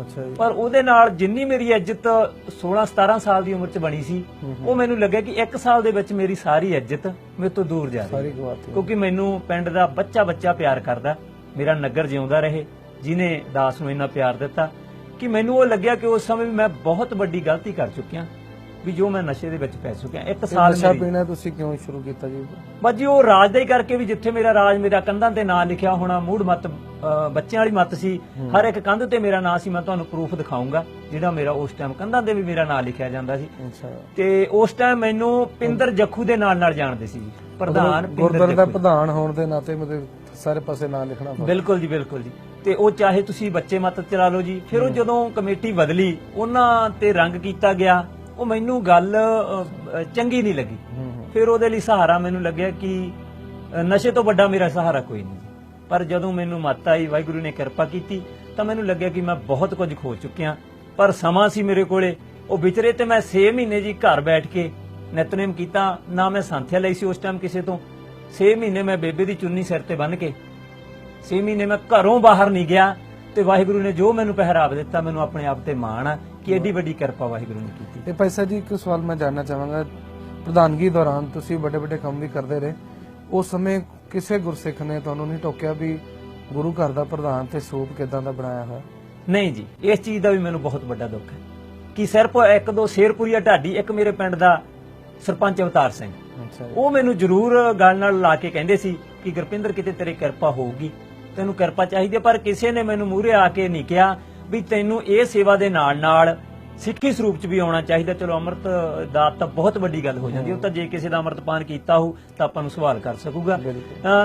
ਅੱਛਾ ਜੀ। ਪਰ ਉਹਦੇ ਨਾਲ ਜਿੰਨੀ ਮੇਰੀ ਇੱਜ਼ਤ 16 17 ਸਾਲ ਦੀ ਉਮਰ 'ਚ ਬਣੀ ਸੀ। ਉਹ ਮੈਨੂੰ ਲੱਗਿਆ ਕਿ ਇੱਕ ਸਾਲ ਦੇ ਵਿੱਚ ਮੇਰੀ ਸਾਰੀ ਇੱਜ਼ਤ ਮੇਰੇ ਤੋਂ ਦੂਰ ਜਾ ਰਹੀ। ਹੈ ਸਾਰੀ ਗਵਾਤੀ ਕਿਉਂਕਿ ਮੈਨੂੰ ਪਿੰਡ ਦਾ ਬੱਚਾ ਬੱਚਾ ਪਿਆਰ ਕਰਦਾ ਮੇਰਾ ਨਗਰ ਜਿਉਂਦਾ ਰਹੇ ਜਿਨੇ ਦਾਸ ਨੂੰ ਇੰਨਾ ਪਿਆਰ ਦਿੱਤਾ ਕਿ ਮੈਨੂੰ ਉਹ ਲੱਗਿਆ ਕਿ ਉਸ ਸਮੇਂ ਵੀ ਮੈਂ ਬਹੁਤ ਵੱਡੀ ਗਲਤੀ ਕਰ ਚੁੱਕਿਆ ਵੀ ਜੋ ਮੈਂ ਨਸ਼ੇ ਦੇ ਵਿੱਚ ਪੈ ਚੁੱਕਿਆ ਇੱਕ ਸਾਲ ਨਸ਼ਾ ਮੇਰੀ। ਪੀਣਾ ਤੁਸੀਂ ਕਿਉਂ ਸ਼ੁਰੂ ਕੀਤਾ ਜੀ? ਬਸ ਜੀ ਉਹ ਰਾਜ ਦਾ ਹੀ ਕਰਕੇ ਵੀ ਜਿੱਥੇ ਮੇਰਾ ਰਾਜ ਮੇਰਾ ਕੰਧਾਂ ਤੇ ਨਾਂ ਲਿਖਿਆ ਹੋਣਾ ਮੂੜ ਮਤ ਬੱਚਿਆਂ ਵਾਲੀ ਮਤ ਸੀ ਹਰ ਇੱਕ ਕੰਧ ਤੇ ਮੇਰਾ ਨਾਂ ਸੀ ਮੈਂ ਤੁਹਾਨੂੰ ਪ੍ਰੂਫ ਦਿਖਾਉਂਗਾ ਜਿਹੜਾ ਮੇਰਾ ਉਸ ਟਾਈਮ ਕੰਧਾਂ ਤੇ ਵੀ ਮੇਰਾ ਨਾਂ ਲਿਖਿਆ ਜਾਂਦਾ ਸੀ। ਅੱਛਾ। ਤੇ ਉਸ ਟਾਈਮ ਮੈਨੂੰ ਪਿੰਦਰ ਜੱਖੂ ਦੇ ਨਾਲ ਨਾਲ ਜਾਣਦੇ ਸੀ ਜੀ ਪ੍ਰਧਾਨ ਪਿੰਦਰ ਗੁਰਦੁਆਰੇ ਦਾ ਜੱਖੂ। ਪ੍ਰਧਾਨ ਹੋਣ ਦੇ ਨਾਤੇ ਮਤਲਬ ਸਾਰੇ ਪਾਸੇ ਨਾਂ ਲਿਖਣਾ ਪਊ। ਬਿਲਕੁਲ ਜੀ ਬਿਲਕੁਲ ਜੀ। ਤੇ ਉਹ ਚਾਹੇ ਤੁਸੀਂ ਬੱਚੇ ਮਤ ਚਲਾ ਲਓ ਜੀ। ਫਿਰ ਉਹ ਜਦੋਂ ਕਮੇਟੀ ਬਦਲੀ ਉਹਨਾਂ ਤੇ ਰੰਗ ਕੀਤਾ ਗਿਆ ਉਹ ਮੈਨੂੰ ਗੱਲ ਚੰਗੀ ਨਹੀਂ ਲੱਗੀ। ਫਿਰ ਉਹਦੇ ਲਈ ਸਹਾਰਾ ਮੈਨੂੰ ਲੱਗਿਆ ਕਿ ਨਸ਼ੇ ਤੋਂ ਵੱਡਾ ਮੇਰਾ ਸਹਾਰਾ ਕੋਈ ਨਹੀਂ। ਪਰ ਜਦੋਂ ਮੈਨੂੰ ਮੱਤ ਆਈ ਵਾਹਿਗੁਰੂ ਨੇ ਕਿਰਪਾ ਕੀਤੀ ਤਾਂ ਮੈਨੂੰ ਲੱਗਿਆ ਕਿ ਮੈਂ ਬਹੁਤ ਕੁਝ ਖੋ ਚੁੱਕਿਆ। ਪਰ ਸਮਾਂ ਸੀ ਮੇਰੇ ਕੋਲੇ। ਉਹ ਵਿਚਰੇ ਤੇ ਮੈਂ 6 ਮਹੀਨੇ ਜੀ ਘਰ ਬੈਠ ਕੇ ਨਿਤਨੇਮ ਕੀਤਾ। ਨਾ ਮੈਂ ਸੰਥਿਆ ਲਈ ਸੀ ਉਸ ਟਾਈਮ ਕਿਸੇ ਤੋਂ। 6 ਮਹੀਨੇ ਮੈਂ ਬੇਬੇ ਦੀ ਚੁੰਨੀ ਸਿਰ ਤੇ ਬੰਨ੍ਹ ਕੇ 6 ਮਹੀਨੇ ਮੈਂ ਘਰੋਂ ਬਾਹਰ ਨਹੀਂ ਗਿਆ ਤੇ ਵਾਹਿਗੁਰੂ ਨੇ ਜੋ ਮੈਨੂੰ ਪਹਿਰਾਵਾ ਦਿੱਤਾ ਮੈਨੂੰ ਆਪਣੇ ਆਪ ਤੇ ਮਾਣ ਆ ਕਿ ਐਡੀ ਵੱਡੀ ਕਿਰਪਾ ਵਾਹਿਗੁਰੂ ਨੇ ਕੀਤੀ। ਤੇ ਭਾਈ ਸਾਹਿਬ ਜੀ ਇੱਕ ਸਵਾਲ ਮੈਂ ਜਾਨਣਾ ਚਾਹਾਂਗਾ। ਪ੍ਰਧਾਨਗੀ ਦੌਰਾਨ ਤੁਸੀਂ ਵੱਡੇ ਵੱਡੇ ਕੰਮ ਵੀ ਕਰਦੇ ਰਹੇ। ਉਸ ਸਮੇਂ ਕਿਸੇ ਗੁਰਸਿੱਖ ਨੇ ਤੁਹਾਨੂੰ ਨਹੀਂ ਟੋਕਿਆ ਵੀ ਗੁਰੂ ਘਰ ਦਾ ਪ੍ਰਧਾਨ ਤੇ ਸਰੂਪ ਕਿਦਾਂ ਦਾ ਬਣਾਇਆ ਹੋਇਆ? ਨਹੀਂ ਜੀ ਇਸ ਚੀਜ਼ ਦਾ ਵੀ ਮੈਨੂੰ ਬਹੁਤ ਵੱਡਾ ਦੁੱਖ ਹੈ ਕਿ ਸਿਰਫ ਇੱਕ ਦੋ ਸ਼ੇਰਪੁਰੀਆ ਢਾਡੀ ਇੱਕ ਮੇਰੇ ਪਿੰਡ ਦਾ ਸਰਪੰਚ ਅਵਤਾਰ ਸਿੰਘ। ਉਹ ਮੈਨੂੰ ਜ਼ਰੂਰ ਗੱਲ ਨਾਲ ਲਾ ਕੇ ਕਹਿੰਦੇ ਸੀ ਕਿ ਗੁਰਪਿੰਦਰ ਕਿਤੇ ਤੇਰੀ ਕਿਰਪਾ ਹੋਊਗੀ। ਤੈਨੂੰ ਕਿਰਪਾ ਚਾਹੀਦੀ ਹੈ ਪਰ ਕਿਸੇ ਨੇ ਮੈਨੂੰ ਮੂਹਰੇ ਆ ਕੇ ਨਹੀਂ ਕਿਹਾ ਵੀ ਤੈਨੂੰ ਇਹ ਸੇਵਾ ਦੇ ਨਾਲ ਨਾਲ ਸਿੱਖੀ ਸਰੂਪ ਚ ਵੀ ਆਉਣਾ ਚਾਹੀਦਾ। ਚਲੋ ਅੰਮ੍ਰਿਤ ਦਾ ਤਾਂ ਬਹੁਤ ਵੱਡੀ ਗੱਲ ਹੋ ਜਾਂਦੀ ਹੈ। ਉਹ ਤਾਂ ਜੇ ਕਿਸੇ ਦਾ ਅੰਮ੍ਰਿਤਪਾਨ ਕੀਤਾ ਹੋ ਤਾਂ ਆਪਾਂ ਨੂੰ ਸਵਾਲ ਕਰ ਸਕੂਗਾ।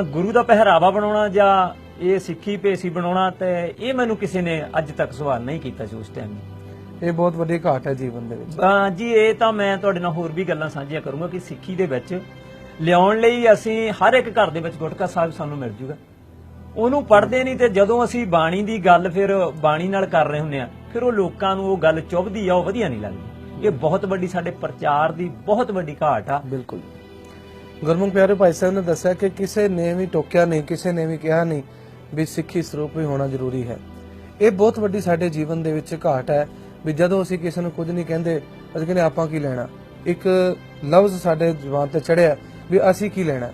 ਗੁਰੂ ਦਾ ਪਹਿਰਾਵਾ ਬਣਾਉਣਾ ਜਾਂ ਇਹ ਸਿੱਖੀ ਭੇਸੀ ਬਣਾਉਣਾ ਤੇ ਇਹ ਮੈਨੂੰ ਕਿਸੇ ਨੇ ਅੱਜ ਤੱਕ ਸਵਾਲ ਨਹੀਂ ਕੀਤਾ ਸੀ ਉਸ ਟਾਈਮ ਇਹ ਬਹੁਤ ਵੱਡੀ ਘਾਟ ਹੈ ਜੀਵਨ ਦੇ ਵਿੱਚ। ਅਹ ਜੀ ਇਹ ਤਾਂ ਮੈਂ ਤੁਹਾਡੇ ਨਾਲ ਹੋਰ ਵੀ ਗੱਲਾਂ ਸਾਂਝੀਆਂ ਕਰੂੰਗਾ ਕਿ ਸਿੱਖੀ ਦੇ ਵਿੱਚ ਲਿਆਉਣ ਲਈ ਅਸੀਂ ਹਰ ਇੱਕ ਘਰ ਦੇ ਵਿੱਚ ਗੁਟਕਾ ਸਾਹਿਬ ਸਾਨੂੰ ਮਿਲ ਜੂਗਾ। ਉਹਨੂੰ ਪੜ੍ਹਦੇ ਨਹੀਂ ਤੇ ਜਦੋਂ ਅਸੀਂ ਬਾਣੀ ਦੀ ਗੱਲ ਫਿਰ ਬਾਣੀ ਨਾਲ ਕਰ ਰਹੇ ਹੁੰਨੇ ਆ ਫਿਰ ਉਹ ਲੋਕਾਂ ਨੂੰ ਉਹ ਗੱਲ ਚੁਭਦੀ ਆ, ਉਹ ਵਧੀਆ ਨਹੀਂ ਲੱਗਦੀ। ਇਹ ਬਹੁਤ ਵੱਡੀ ਸਾਡੇ ਪ੍ਰਚਾਰ ਦੀ ਬਹੁਤ ਵੱਡੀ ਘਾਟ ਆ। ਬਿਲਕੁਲ। ਗੁਰਮੁਖ ਪਿਆਰੇ ਭਾਈ ਸਾਹਿਬ ਨੇ ਦੱਸਿਆ ਕਿ ਕਿਸੇ ਨੇ ਵੀ ਟੋਕਿਆ ਨਹੀਂ, ਕਿਸੇ ਨੇ ਵੀ ਕਿਹਾ ਨਹੀਂ ਵੀ ਸਿੱਖੀ ਸਰੂਪ ਵੀ ਹੋਣਾ ਜ਼ਰੂਰੀ ਹੈ। ਇਹ ਬਹੁਤ ਵੱਡੀ ਸਾਡੇ ਜੀਵਨ ਦੇ ਵਿੱਚ ਘਾਟ ਹੈ ਵੀ ਜਦੋਂ ਅਸੀਂ ਕਿਸੇ ਨੂੰ ਕੁਝ ਨਹੀਂ ਕਹਿੰਦੇ, ਅਸੀਂ ਕਹਿੰਦੇ ਆਪਾਂ ਕੀ ਲੈਣਾ? ਇੱਕ ਲਫ਼ਜ਼ ਸਾਡੇ ਜ਼ੁਬਾਨ ਤੇ ਚੜਿਆ ਵੀ ਅਸੀਂ ਕੀ ਲੈਣਾ?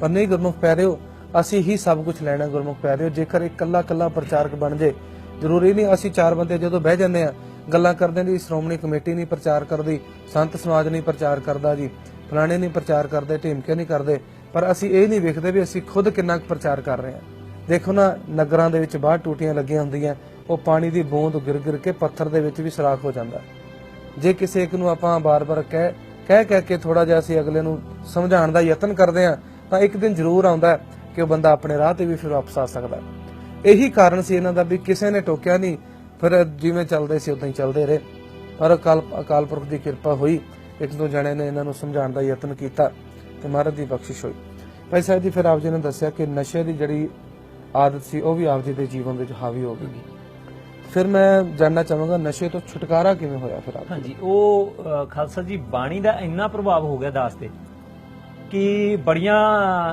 ਪਰ ਨਹੀਂ ਗੁਰਮੁਖ ਪਿਆਰਿਓ ਅਸੀਂ ਹੀ ਸਭ ਕੁਝ ਲੈਣਾ ਗੁਰਮੁਖ ਪਿਆਰਿਓ, ਜੇਕਰ ਇੱਕ ਇਕੱਲਾ ਕੱਲਾ ਪ੍ਰਚਾਰਕ ਬਣ ਜੇ। ਜ਼ਰੂਰੀ ਨਹੀਂ ਅਸੀਂ ਚਾਰ ਬੰਦੇ ਜਦੋਂ ਬਹਿ ਜਾਂਦੇ ਆ ਗੱਲਾਂ ਕਰਦੇ ਨੇ ਸ਼੍ਰੋਮਣੀ ਕਮੇਟੀ ਨਹੀਂ ਪ੍ਰਚਾਰ ਕਰਦੀ, ਸੰਤ ਸਮਾਜ ਨਹੀਂ ਪ੍ਰਚਾਰ ਕਰਦਾ ਜੀ, ਫਲਾਣੇ ਨਹੀਂ ਪ੍ਰਚਾਰ ਕਰਦੇ, ਢੀਮਕੇ ਨਹੀਂ ਕਰਦੇ। ਪਰ ਅਸੀਂ ਇਹ ਨਹੀਂ ਵੇਖਦੇ ਵੀ ਅਸੀਂ ਖੁਦ ਕਿੰਨਾ ਕੁ ਪ੍ਰਚਾਰ ਕਰ ਰਹੇ ਹਾਂ। ਦੇਖੋ ਨਾ, ਨਗਰਾਂ ਦੇ ਵਿੱਚ ਬਾਹਰ ਟੂਟੀਆਂ ਲੱਗੀਆਂ ਹੁੰਦੀਆਂ, ਉਹ ਪਾਣੀ ਦੀ ਬੂੰਦ ਗਿਰ ਗਿਰ ਕੇ ਪੱਥਰ ਦੇ ਵਿੱਚ ਵੀ ਸੁਰਾਖ ਹੋ ਜਾਂਦਾ। ਜੇ ਕਿਸੇ ਇੱਕ ਨੂੰ ਆਪਾਂ ਬਾਰ-ਬਾਰ ਕਹਿ ਕਹਿ ਕਹਿ ਕੇ ਥੋੜਾ ਜਿਹਾ ਅਸੀਂ ਅਗਲੇ ਨੂੰ ਸਮਝਾਉਣ ਦਾ ਯਤਨ ਕਰਦੇ ਆ ਤਾਂ ਇੱਕ ਦਿਨ ਜ਼ਰੂਰ ਆਉਂਦਾ ਕਿ ਉਹ ਬੰਦਾ ਆਪਣੇ ਰਾਹ ਤੇ ਵੀ ਫਿਰ ਵਾਪਸ ਆ ਸਕਦਾ। ਇਹੀ ਕਾਰਨ ਸੀ ਇਹਨਾਂ ਦਾ ਵੀ ਕਿਸੇ ਨੇ ਟੋਕਿਆ ਨਹੀਂ। ਫਿਰ ਜਿਵੇਂ ਚੱਲਦੇ ਸੀ ਉਦਾਂ ਹੀ ਚੱਲਦੇ ਰਹੇ। ਪਰ ਅਕਾਲ ਅਕਾਲ ਪੁਰਖ ਦੀ ਕਿਰਪਾ ਹੋਈ। ਇੱਕ ਦੋ ਜਣੇ ਨੇ ਇਹਨਾਂ ਨੂੰ ਸਮਝਾਉਣ ਦਾ ਯਤਨ ਕੀਤਾ ਤੇ ਮਹਾਰਾਜ ਦੀ ਬਖਸ਼ਿਸ਼ ਹੋਈ। ਭਾਈ ਸਾਹਿਬ ਜੀ, ਫਿਰ ਆਪ ਜੀ ਨੇ ਦੱਸਿਆ ਕਿ ਨਸ਼ੇ ਦੀ ਜਿਹੜੀ ਆਦਤ ਸੀ, ਉਹ ਵੀ ਆਪ ਜੀ ਦੇ ਜੀਵਨ ਵਿੱਚ ਹਾਵੀ ਹੋ ਗਈ। ਫਿਰ ਮੈਂ ਜਾਣਨਾ ਚਾਹਾਂਗਾ, ਨਸ਼ੇ ਤੋਂ ਛੁਟਕਾਰਾ ਕਿਵੇਂ ਹੋਇਆ ਫਿਰ ਆਪ ਹਾਂਜੀ, ਉਹ ਖਾਲਸਾ ਜੀ, ਬਾਣੀ ਦਾ ਇੰਨਾ ਪ੍ਰਭਾਵ ਹੋ ਗਿਆ ਦਾਸ ਤੇ। ਕਿ ਬੜੀਆਂ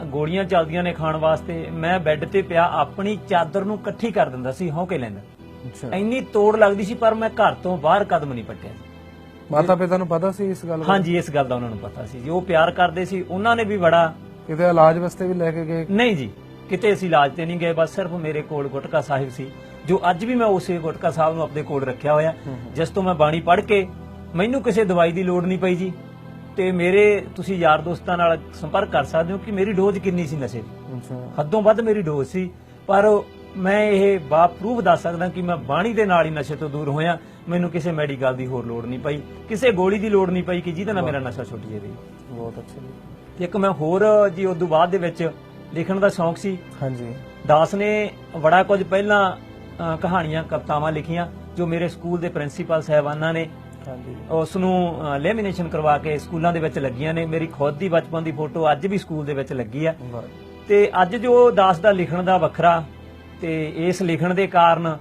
ਗੋਲੀਆਂ ਚੱਲਦੀਆਂ ਨੇ ਖਾਣ ਵਾਸਤੇ ਮੈਂ ਬੈੱਡ ਤੇ ਪਿਆ ਆਪਣੀ ਚਾਦਰ ਨੂੰ ਇਕੱਠੀ ਕਰ ਦਿੰਦਾ ਸੀ ਹੌਕੇ ਲੈਂਦਾ। ਅੱਛਾ। ਇੰਨੀ ਤੋੜ ਲੱਗਦੀ ਸੀ ਪਰ ਮੈਂ ਘਰ ਤੋਂ ਬਾਹਰ ਕਦਮ ਨਹੀਂ ਪੱਟਿਆ। ਮਾਤਾ ਪਿਤਾ ਨੂੰ ਪਤਾ ਸੀ ਇਸ ਗੱਲ ਦਾ? ਹਾਂਜੀ ਇਸ ਗੱਲ ਦਾ ਉਹਨਾਂ ਨੂੰ ਪਤਾ ਸੀ। ਜੀ ਉਹ ਪਿਆਰ ਕਰਦੇ ਸੀ ਉਹਨਾਂ ਨੇ ਵੀ ਬੜਾ ਕਿਤੇ ਇਲਾਜ ਵਾਸਤੇ ਵੀ ਲੈ ਕੇ ਗਏ? ਨਹੀਂ ਜੀ ਕਿਤੇ ਅਸੀਂ ਇਲਾਜ ਤੇ ਨਹੀਂ ਗਏ ਬਸ ਸਿਰਫ ਮੇਰੇ ਕੋਲ ਗੁਟਕਾ ਸਾਹਿਬ ਸੀ ਜੋ ਅੱਜ ਵੀ ਮੈਂ ਉਸੇ ਗੁਟਕਾ ਸਾਹਿਬ ਨੂੰ ਆਪਣੇ ਕੋਲ ਰੱਖਿਆ ਹੋਇਆ। ਜਿਸ ਤੋਂ ਮੈਂ ਬਾਣੀ ਪੜ੍ਹ ਕੇ ਮੈਨੂੰ ਕਿਸੇ ਦਵਾਈ ਦੀ ਲੋੜ ਨਹੀਂ ਪਈ ਜੀ। ਤੇ ਮੇਰੇ ਤੁਸੀਂ ਯਾਰ ਦੋਸਤਾਂ ਨਾਲ ਸੰਪਰਕ ਕਰ ਸਕਦੇ ਹੋ ਕਿ ਮੇਰੀ ਡੋਜ਼ ਕਿੰਨੀ ਸੀ ਨਸ਼ੇ ਦੀ? ਹੱਦੋਂ ਵੱਧ ਮੇਰੀ ਡੋਜ਼ ਸੀ। ਪਰ ਮੈਂ ਇਹ ਬਾਪਰੂਫ ਦੱਸ ਸਕਦਾ ਕਿ ਮੈਂ ਬਾਣੀ ਦੇ ਨਾਲ ਹੀ ਨਸ਼ੇ ਤੋਂ ਦੂਰ ਹੋਇਆ। ਮੈਨੂੰ ਕਿਸੇ ਮੈਡੀਕਲ ਦੀ ਹੋਰ ਲੋੜ ਨਹੀਂ ਪਈ। ਕਿਸੇ ਗੋਲੀ ਦੀ ਲੋੜ ਨਹੀਂ ਪਈ ਕਿ ਜਿਹਦੇ ਨਾਲ ਮੇਰਾ ਨਸ਼ਾ ਛੁੱਟ ਜਾਵੇ। ਬਹੁਤ ਅੱਛਾ ਜੀ। ਇੱਕ ਮੈਂ ਹੋਰ ਜੀ ਉਦੋਂ ਬਾਅਦ ਦੇ ਵਿੱਚ ਲਿਖਣ ਦਾ ਸ਼ੌਂਕ ਸੀ। ਹਾਂਜੀ। ਦਾਸ ਨੇ ਬੜਾ ਕੁਝ ਪਹਿਲਾਂ ਕਹਾਣੀਆਂ ਕਵਿਤਾਵਾਂ ਲਿਖੀਆਂ ਜੋ ਮੇਰੇ ਸਕੂਲ ਦੇ ਪ੍ਰਿੰਸੀਪਲ ਸਹਿਬਾਨਾਂ ਨੇ ਹਾਂਜੀ। ਉਸ ਨੂੰ ਲੈਮੀਨੇਸ਼ਨ ਕਰਵਾ ਕੇ ਸਕੂਲਾਂ ਦੇ ਵਿੱਚ ਲੱਗੀਆਂ ਨੇ। ਮੇਰੀ ਖੁਦ ਦੀ ਬਚਪਨ ਦੀ ਫੋਟੋ ਅੱਜ ਵੀ ਸਕੂਲ ਦੇ ਵਿੱਚ ਲੱਗੀ ਆ। ਤੇ ਅੱਜ ਜੋ ਦਾਸ ਦਾ ਲਿਖਣ ਦਾ ਵੱਖਰਾ ਤੇ ਇਸ ਲਿਖਣ ਦੇ ਕਾਰਨ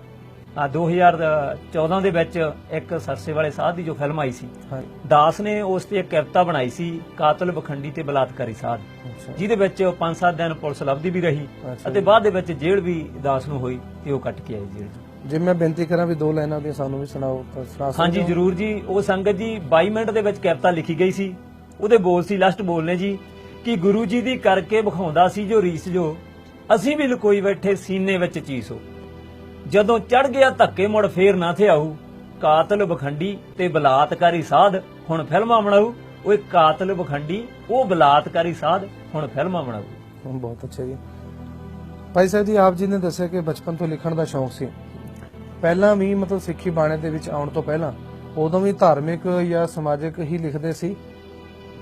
ਆ 2014 ਦੇ ਵਿੱਚ ਇੱਕ ਸਰਸੇ ਵਾਲੇ ਸਾਧ ਦੀ ਜੋ ਫਿਲਮ ਆਈ ਸੀ। ਦਾਸ ਨੇ ਉਸ ਤੇ ਇੱਕ ਕਵਿਤਾ ਬਣਾਈ ਸੀ ਕਾਤਲ ਬਖੰਡੀ ਤੇ ਬਲਾਤਕਾਰੀ ਸਾਧ। ਜਿਹਦੇ ਵਿੱਚ 5-7 ਦਿਨ ਪੁਲਿਸ ਲੱਭਦੀ ਵੀ ਰਹੀ ਅਤੇ ਬਾਅਦ ਦੇ ਵਿੱਚ ਜੇਲ੍ਹ ਵੀ ਦਾਸ ਨੂੰ ਹੋਈ ਤੇ ਉਹ ਕੱਟ ਕੇ ਆਈ ਜੇਲ੍ਹ। ਜੇ ਮੈਂ ਬੇਨਤੀ ਕਰਾਂ ਵੀ ਦੋ ਲਾਈਨਾਂ ਦੀ ਸਾਨੂੰ ਵੀ ਸੁਣਾਓ ਤਾਂ ਸੁਣਾ ਸਕਦੇ ਹਾਂਜੀ ਹੋ? ਜਰੂਰ ਜੀ। ਉਹ ਸੰਗਤ ਜੀ 22 ਮਿੰਟ ਦੇ ਵਿੱਚ ਕਵਿਤਾ ਲਿਖੀ ਗਈ ਸੀ। ਉਹਦੇ ਬੋਲ ਸੀ ਲਾਸਟ ਬੋਲ ਨੇ ਜੀ ਕਿ ਗੁਰੂ ਜੀ ਦੀ ਕਰਕੇ ਵਿਖਾਉਂਦਾ ਸੀ ਜੋ ਰੀਸ ਜੋ ਅਸੀਂ ਵੀ ਲੁਕੋਈ ਬੈਠੇ ਸੀਨੇ ਵਿੱਚ ਚੀਸੋ ਜਦੋਂ ਚੜ ਗਿਆ ਧੱਕੇ ਮੁੜ ਫੇਰ ਨਾ ਥਿਆਊ ਕਾਤਲ ਬਖੰਡੀ ਤੇ ਬਲਾਤਕਾਰੀ ਸਾਧ ਹੁਣ ਫਿਲਮਾਂ ਬਣਾਊ। ਓਏ ਕਾਤਲ ਬਖੰਡੀ ਉਹ ਬਲਾਤਕਾਰੀ ਸਾਧ ਹੁਣ ਫਿਲਮਾਂ ਬਣਾਊ। ਬਹੁਤ ਅੱਛਾ ਜੀ। ਭਾਈ ਸਾਹਿਬ ਜੀ ਆਪ ਜੀ ਨੇ ਦੱਸਿਆ ਕਿ ਬਚਪਨ ਤੋਂ ਲਿਖਣ ਦਾ ਸ਼ੌਂਕ ਸੀ। ਪਹਿਲਾਂ ਵੀ ਮਤਲਬ ਸਿੱਖੀ ਬਾਣੇ ਦੇ ਵਿੱਚ ਆਉਣ ਤੋਂ ਪਹਿਲਾਂ ਉਦੋਂ ਵੀ ਧਾਰਮਿਕ ਜਾਂ ਸਮਾਜਿਕ ਹੀ ਲਿਖਦੇ ਸੀ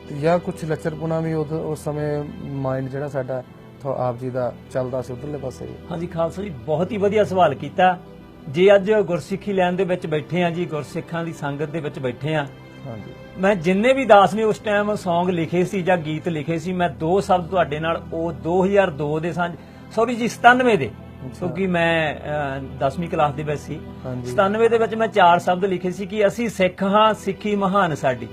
ਤੇ ਜਾਂ ਕੁਝ ਲੱਚਰਪੁਣਾ ਵੀ ਉਸ ਸਮੇਂ ਮਾਈਂਡ ਜਿਹੜਾ ਸਾਡਾ ਥੋ ਆਪ ਜੀ ਦਾ ਚੱਲਦਾ ਸੀ ਉਧਰਲੇ ਪਾਸੇ। ਹਾਂਜੀ ਖਾਲਸਾ ਜੀ ਬਹੁਤ ਹੀ ਵਧੀਆ ਸਵਾਲ ਕੀਤਾ। ਜੇ ਅੱਜ ਗੁਰਸਿੱਖੀ ਲੈਣ ਦੇ ਵਿੱਚ ਬੈਠੇ ਆ ਜੀ ਗੁਰਸਿੱਖਾਂ ਦੀ ਸੰਗਤ ਦੇ ਵਿੱਚ ਬੈਠੇ ਆ ਹਾਂਜੀ। ਮੈਂ ਜਿੰਨੇ ਵੀ ਦਾਸ ਨੇ ਉਸ ਟਾਈਮ Song ਲਿਖੇ ਸੀ ਜਾਂ ਗੀਤ ਲਿਖੇ ਸੀ ਮੈਂ ਦੋ ਸ਼ਬਦ ਤੁਹਾਡੇ ਨਾਲ ਉਹ 2002 ਦੇ ਸਾਂਝ ਸੌਰੀ ਜੀ 97 ਦੇ। ਕਿਉਂਕਿ ਮੈਂ 10ਵੀਂ ਕਲਾਸ ਦੇ ਵਿੱਚ ਸੀ। ਹਾਂਜੀ। 97 ਦੇ ਵਿੱਚ ਮੈਂ ਚਾਰ ਸ਼ਬਦ ਲਿਖੇ ਸੀ ਕਿ ਅਸੀਂ ਸਿੱਖ ਹਾਂ ਸਿੱਖੀ ਮਹਾਨ ਸਾਡੀ।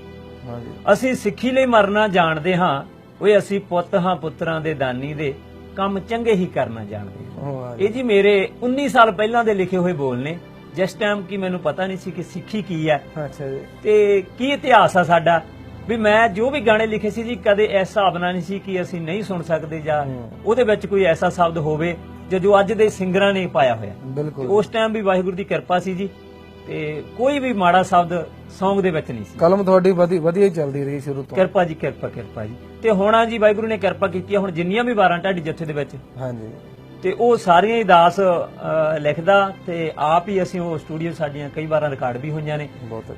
ਹਾਂਜੀ। ਅਸੀਂ ਸਿੱਖੀ ਲਈ ਮਰਨਾ ਜਾਣਦੇ ਹਾਂ ਓਏ ਅਸੀਂ ਪੁੱਤ ਹਾਂ ਪੁੱਤਰਾਂ ਦੇ ਦਾਨੀ ਦੇ ਕੰਮ ਚੰਗੇ ਹੀ ਕਰਨਾ ਜਾਣਦੇ ਹਾਂ। ਇਹ ਜੀ ਮੇਰੇ 19 ਸਾਲ ਪਹਿਲਾਂ ਦੇ ਲਿਖੇ ਹੋਏ ਬੋਲ ਨੇ ਜਿਸ ਟਾਈਮ ਕੀ ਮੈਨੂੰ ਪਤਾ ਨਹੀਂ ਸੀ ਕਿ ਸਿੱਖੀ ਕੀ ਹੈ। ਅੱਛਾ ਜੀ। ਤੇ ਕੀ ਇਤਿਹਾਸ ਆ ਸਾਡਾ? ਵੀ ਮੈਂ ਜੋ ਵੀ ਗਾਣੇ ਲਿਖੇ ਸੀ ਜੀ ਕਦੇ ਹਿਸਾਬ ਨਾਲ ਨਹੀਂ ਸੀ ਕਿ ਅਸੀਂ ਨਹੀਂ ਸੁਣ ਸਕਦੇ ਜਾਂ। ਉਹਦੇ ਵਿੱਚ ਕੋਈ ਐਸਾ ਸ਼ਬਦ ਹੋਵੇ ਜੋ ਅੱਜ ਦੇ ਸਿੰਗਰਾਂ ਨੇ ਪਾਇਆ ਹੋਇਆ। ਬਿਲਕੁਲ। ਉਸ ਟਾਈਮ ਵੀ ਵਾਹਿਗੁਰੂ ਦੀ ਕਿਰਪਾ ਸੀ ਜੀ ਤੇ ਕੋਈ ਵੀ ਮਾੜਾ ਸ਼ਬਦ Song ਦੇ ਵਿੱਚ ਨਹੀਂ ਸੀ। ਕਲਮ ਤੁਹਾਡੀ ਵਧੀ ਵਧੀਆ ਹੀ ਚੱਲਦੀ ਰਹੀ ਸ਼ੁਰੂ ਤੋਂ। ਕਿਰਪਾ ਜੀ ਕਿਰਪਾ ਕਿਰਪਾ ਜੀ। ਤੇ ਹੁਣ ਜੀ ਵਾਹਿਗੁਰੂ ਨੇ ਕਿਰਪਾ ਕੀਤੀ ਹੁਣ ਜਿੰਨੀਆਂ ਵੀ ਵਾਰਾਂ ਢਾਡੀ ਜੱਥੇ ਦੇ ਵਿੱਚ। ਹਾਂਜੀ। ਤੇ ਉਹ ਸਾਰੀਆਂ ਹੀ ਦਾਸ ਲਿਖਦਾ ਤੇ ਆਪ ਹੀ ਅਸੀਂ ਉਹ ਸਟੂਡੀਓ ਸਾਡੀਆਂ ਕਈ ਵਾਰਾਂ ਰਿਕਾਰਡ ਵੀ ਹੋਈਆਂ ਨੇ।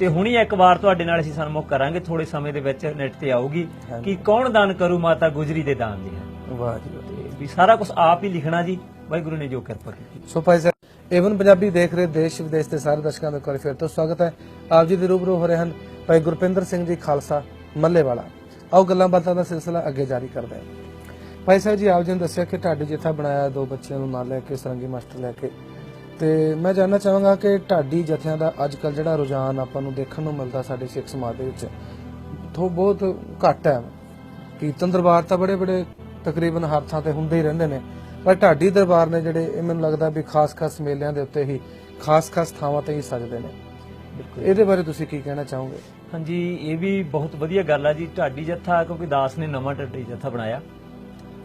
ਤੇ ਹੁਣੀ ਇੱਕ ਵਾਰ ਤੁਹਾਡੇ ਨਾਲ ਅਸੀਂ ਸਨਮੁਖ ਕਰਾਂਗੇ ਥੋੜੇ ਸਮੇਂ ਦੇ ਵਿੱਚ ਨੈਟ ਤੇ ਆਊਗੀ। ਕਿ ਕੌਣ ਦਾਨ ਕਰੂ ਮਾਤਾ ਗੁਜਰੀ ਦੇ ਦਾਨ ਜੀ ਵਾਹ। ਜੀ ਵੀ ਸਾਰਾ ਕੁਝ ਆਪ ਹੀ ਲਿਖਣਾ ਜੀ। ਵਾਹਿਗੁਰੂ ਨੇ ਜੋ ਕਿਰਪਾ ਕੀਤੀ। ਸੋ ਭਾਈ ਸਾਹਿਬ, ਏਵਨ ਪੰਜਾਬੀ ਦੇਖ ਰਹੇ ਦੇਸ਼ ਵਿਦੇਸ਼ ਦੇ ਸਾਰੇ ਦਰਸ਼ਕਾਂ ਦਾ ਇੱਕ ਫਿਰ ਤੋਂ ਸਵਾਗਤ ਹੈ। ਆਪ ਜੀ ਦੇ ਰੂਬਰੂ ਹੋ ਰਹੇ ਹਨ ਭਾਈ ਗੁਰਪਿੰਦਰ ਸਿੰਘ ਜੀ ਖਾਲਸਾ ਮੱਲੇਵਾਲਾ। ਆਓ ਗੱਲਾਂ ਬਾਤਾਂ ਦਾ ਸਿਲਸਿਲਾ ਅੱਗੇ ਜਾਰੀ ਕਰਦੇ ਹਾਂ। ਭਾਈ ਸਾਹਿਬ ਜੀ, ਆਪ ਜੀ ਨੇ ਦੱਸਿਆ ਕਿ ਢਾਡੀ ਜਿੱਥਾ ਬਣਾਇਆ, ਦੋ ਬੱਚਿਆਂ ਨੂੰ ਨਾਲ ਲੈ ਕੇ, ਸਰੰਗੀ ਮਾਸਟਰ ਲੈ ਕੇ। ਤੇ ਮੈਂ ਜਾਨਣਾ ਚਾਹਾਂਗਾ ਕਿ ਢਾਡੀ ਜਥਿਆਂ ਦਾ ਅੱਜ ਕੱਲ ਜਿਹੜਾ ਰੁਝਾਨ ਆਪਾਂ ਨੂੰ ਦੇਖਣ ਨੂੰ ਮਿਲਦਾ ਸਾਡੇ ਸਿੱਖ ਸਮਾਜ ਦੇ ਵਿੱਚ, ਥੋ ਬਹੁਤ ਘੱਟ ਹੈ। ਕੀਰਤਨ ਦਰਬਾਰ ਤਾਂ ਬੜੇ ਬੜੇ ਤਕਰੀਬਨ ਹਰ ਥਾਂ ਤੇ ਹੁੰਦੇ ਹੀ ਰਹਿੰਦੇ ਨੇ। ਪਰ ਢਾਡੀ ਦਰਬਾਰ ਨੇ ਜਿਹੜੇ ਇਹ ਮੈਨੂੰ ਲੱਗਦਾ ਵੀ ਖਾਸ-ਖਾਸ ਮੇਲਿਆਂ ਦੇ ਉੱਤੇ ਹੀ ਖਾਸ-ਖਾਸ ਥਾਵਾਂ ਤੇ ਹੀ ਸਜਦੇ ਨੇ। ਇਹਦੇ ਬਾਰੇ ਤੁਸੀਂ ਕੀ ਕਹਿਣਾ ਚਾਹੋਗੇ? ਹਾਂਜੀ ਇਹ ਵੀ ਬਹੁਤ ਵਧੀਆ ਗੱਲ ਆ ਜੀ ਢਾਡੀ ਜੱਥਾ ਕਿਉਂਕਿ ਦਾਸ ਨੇ ਨਵਾਂ ਢਾਡੀ ਜੱਥਾ ਬਣਾਇਆ।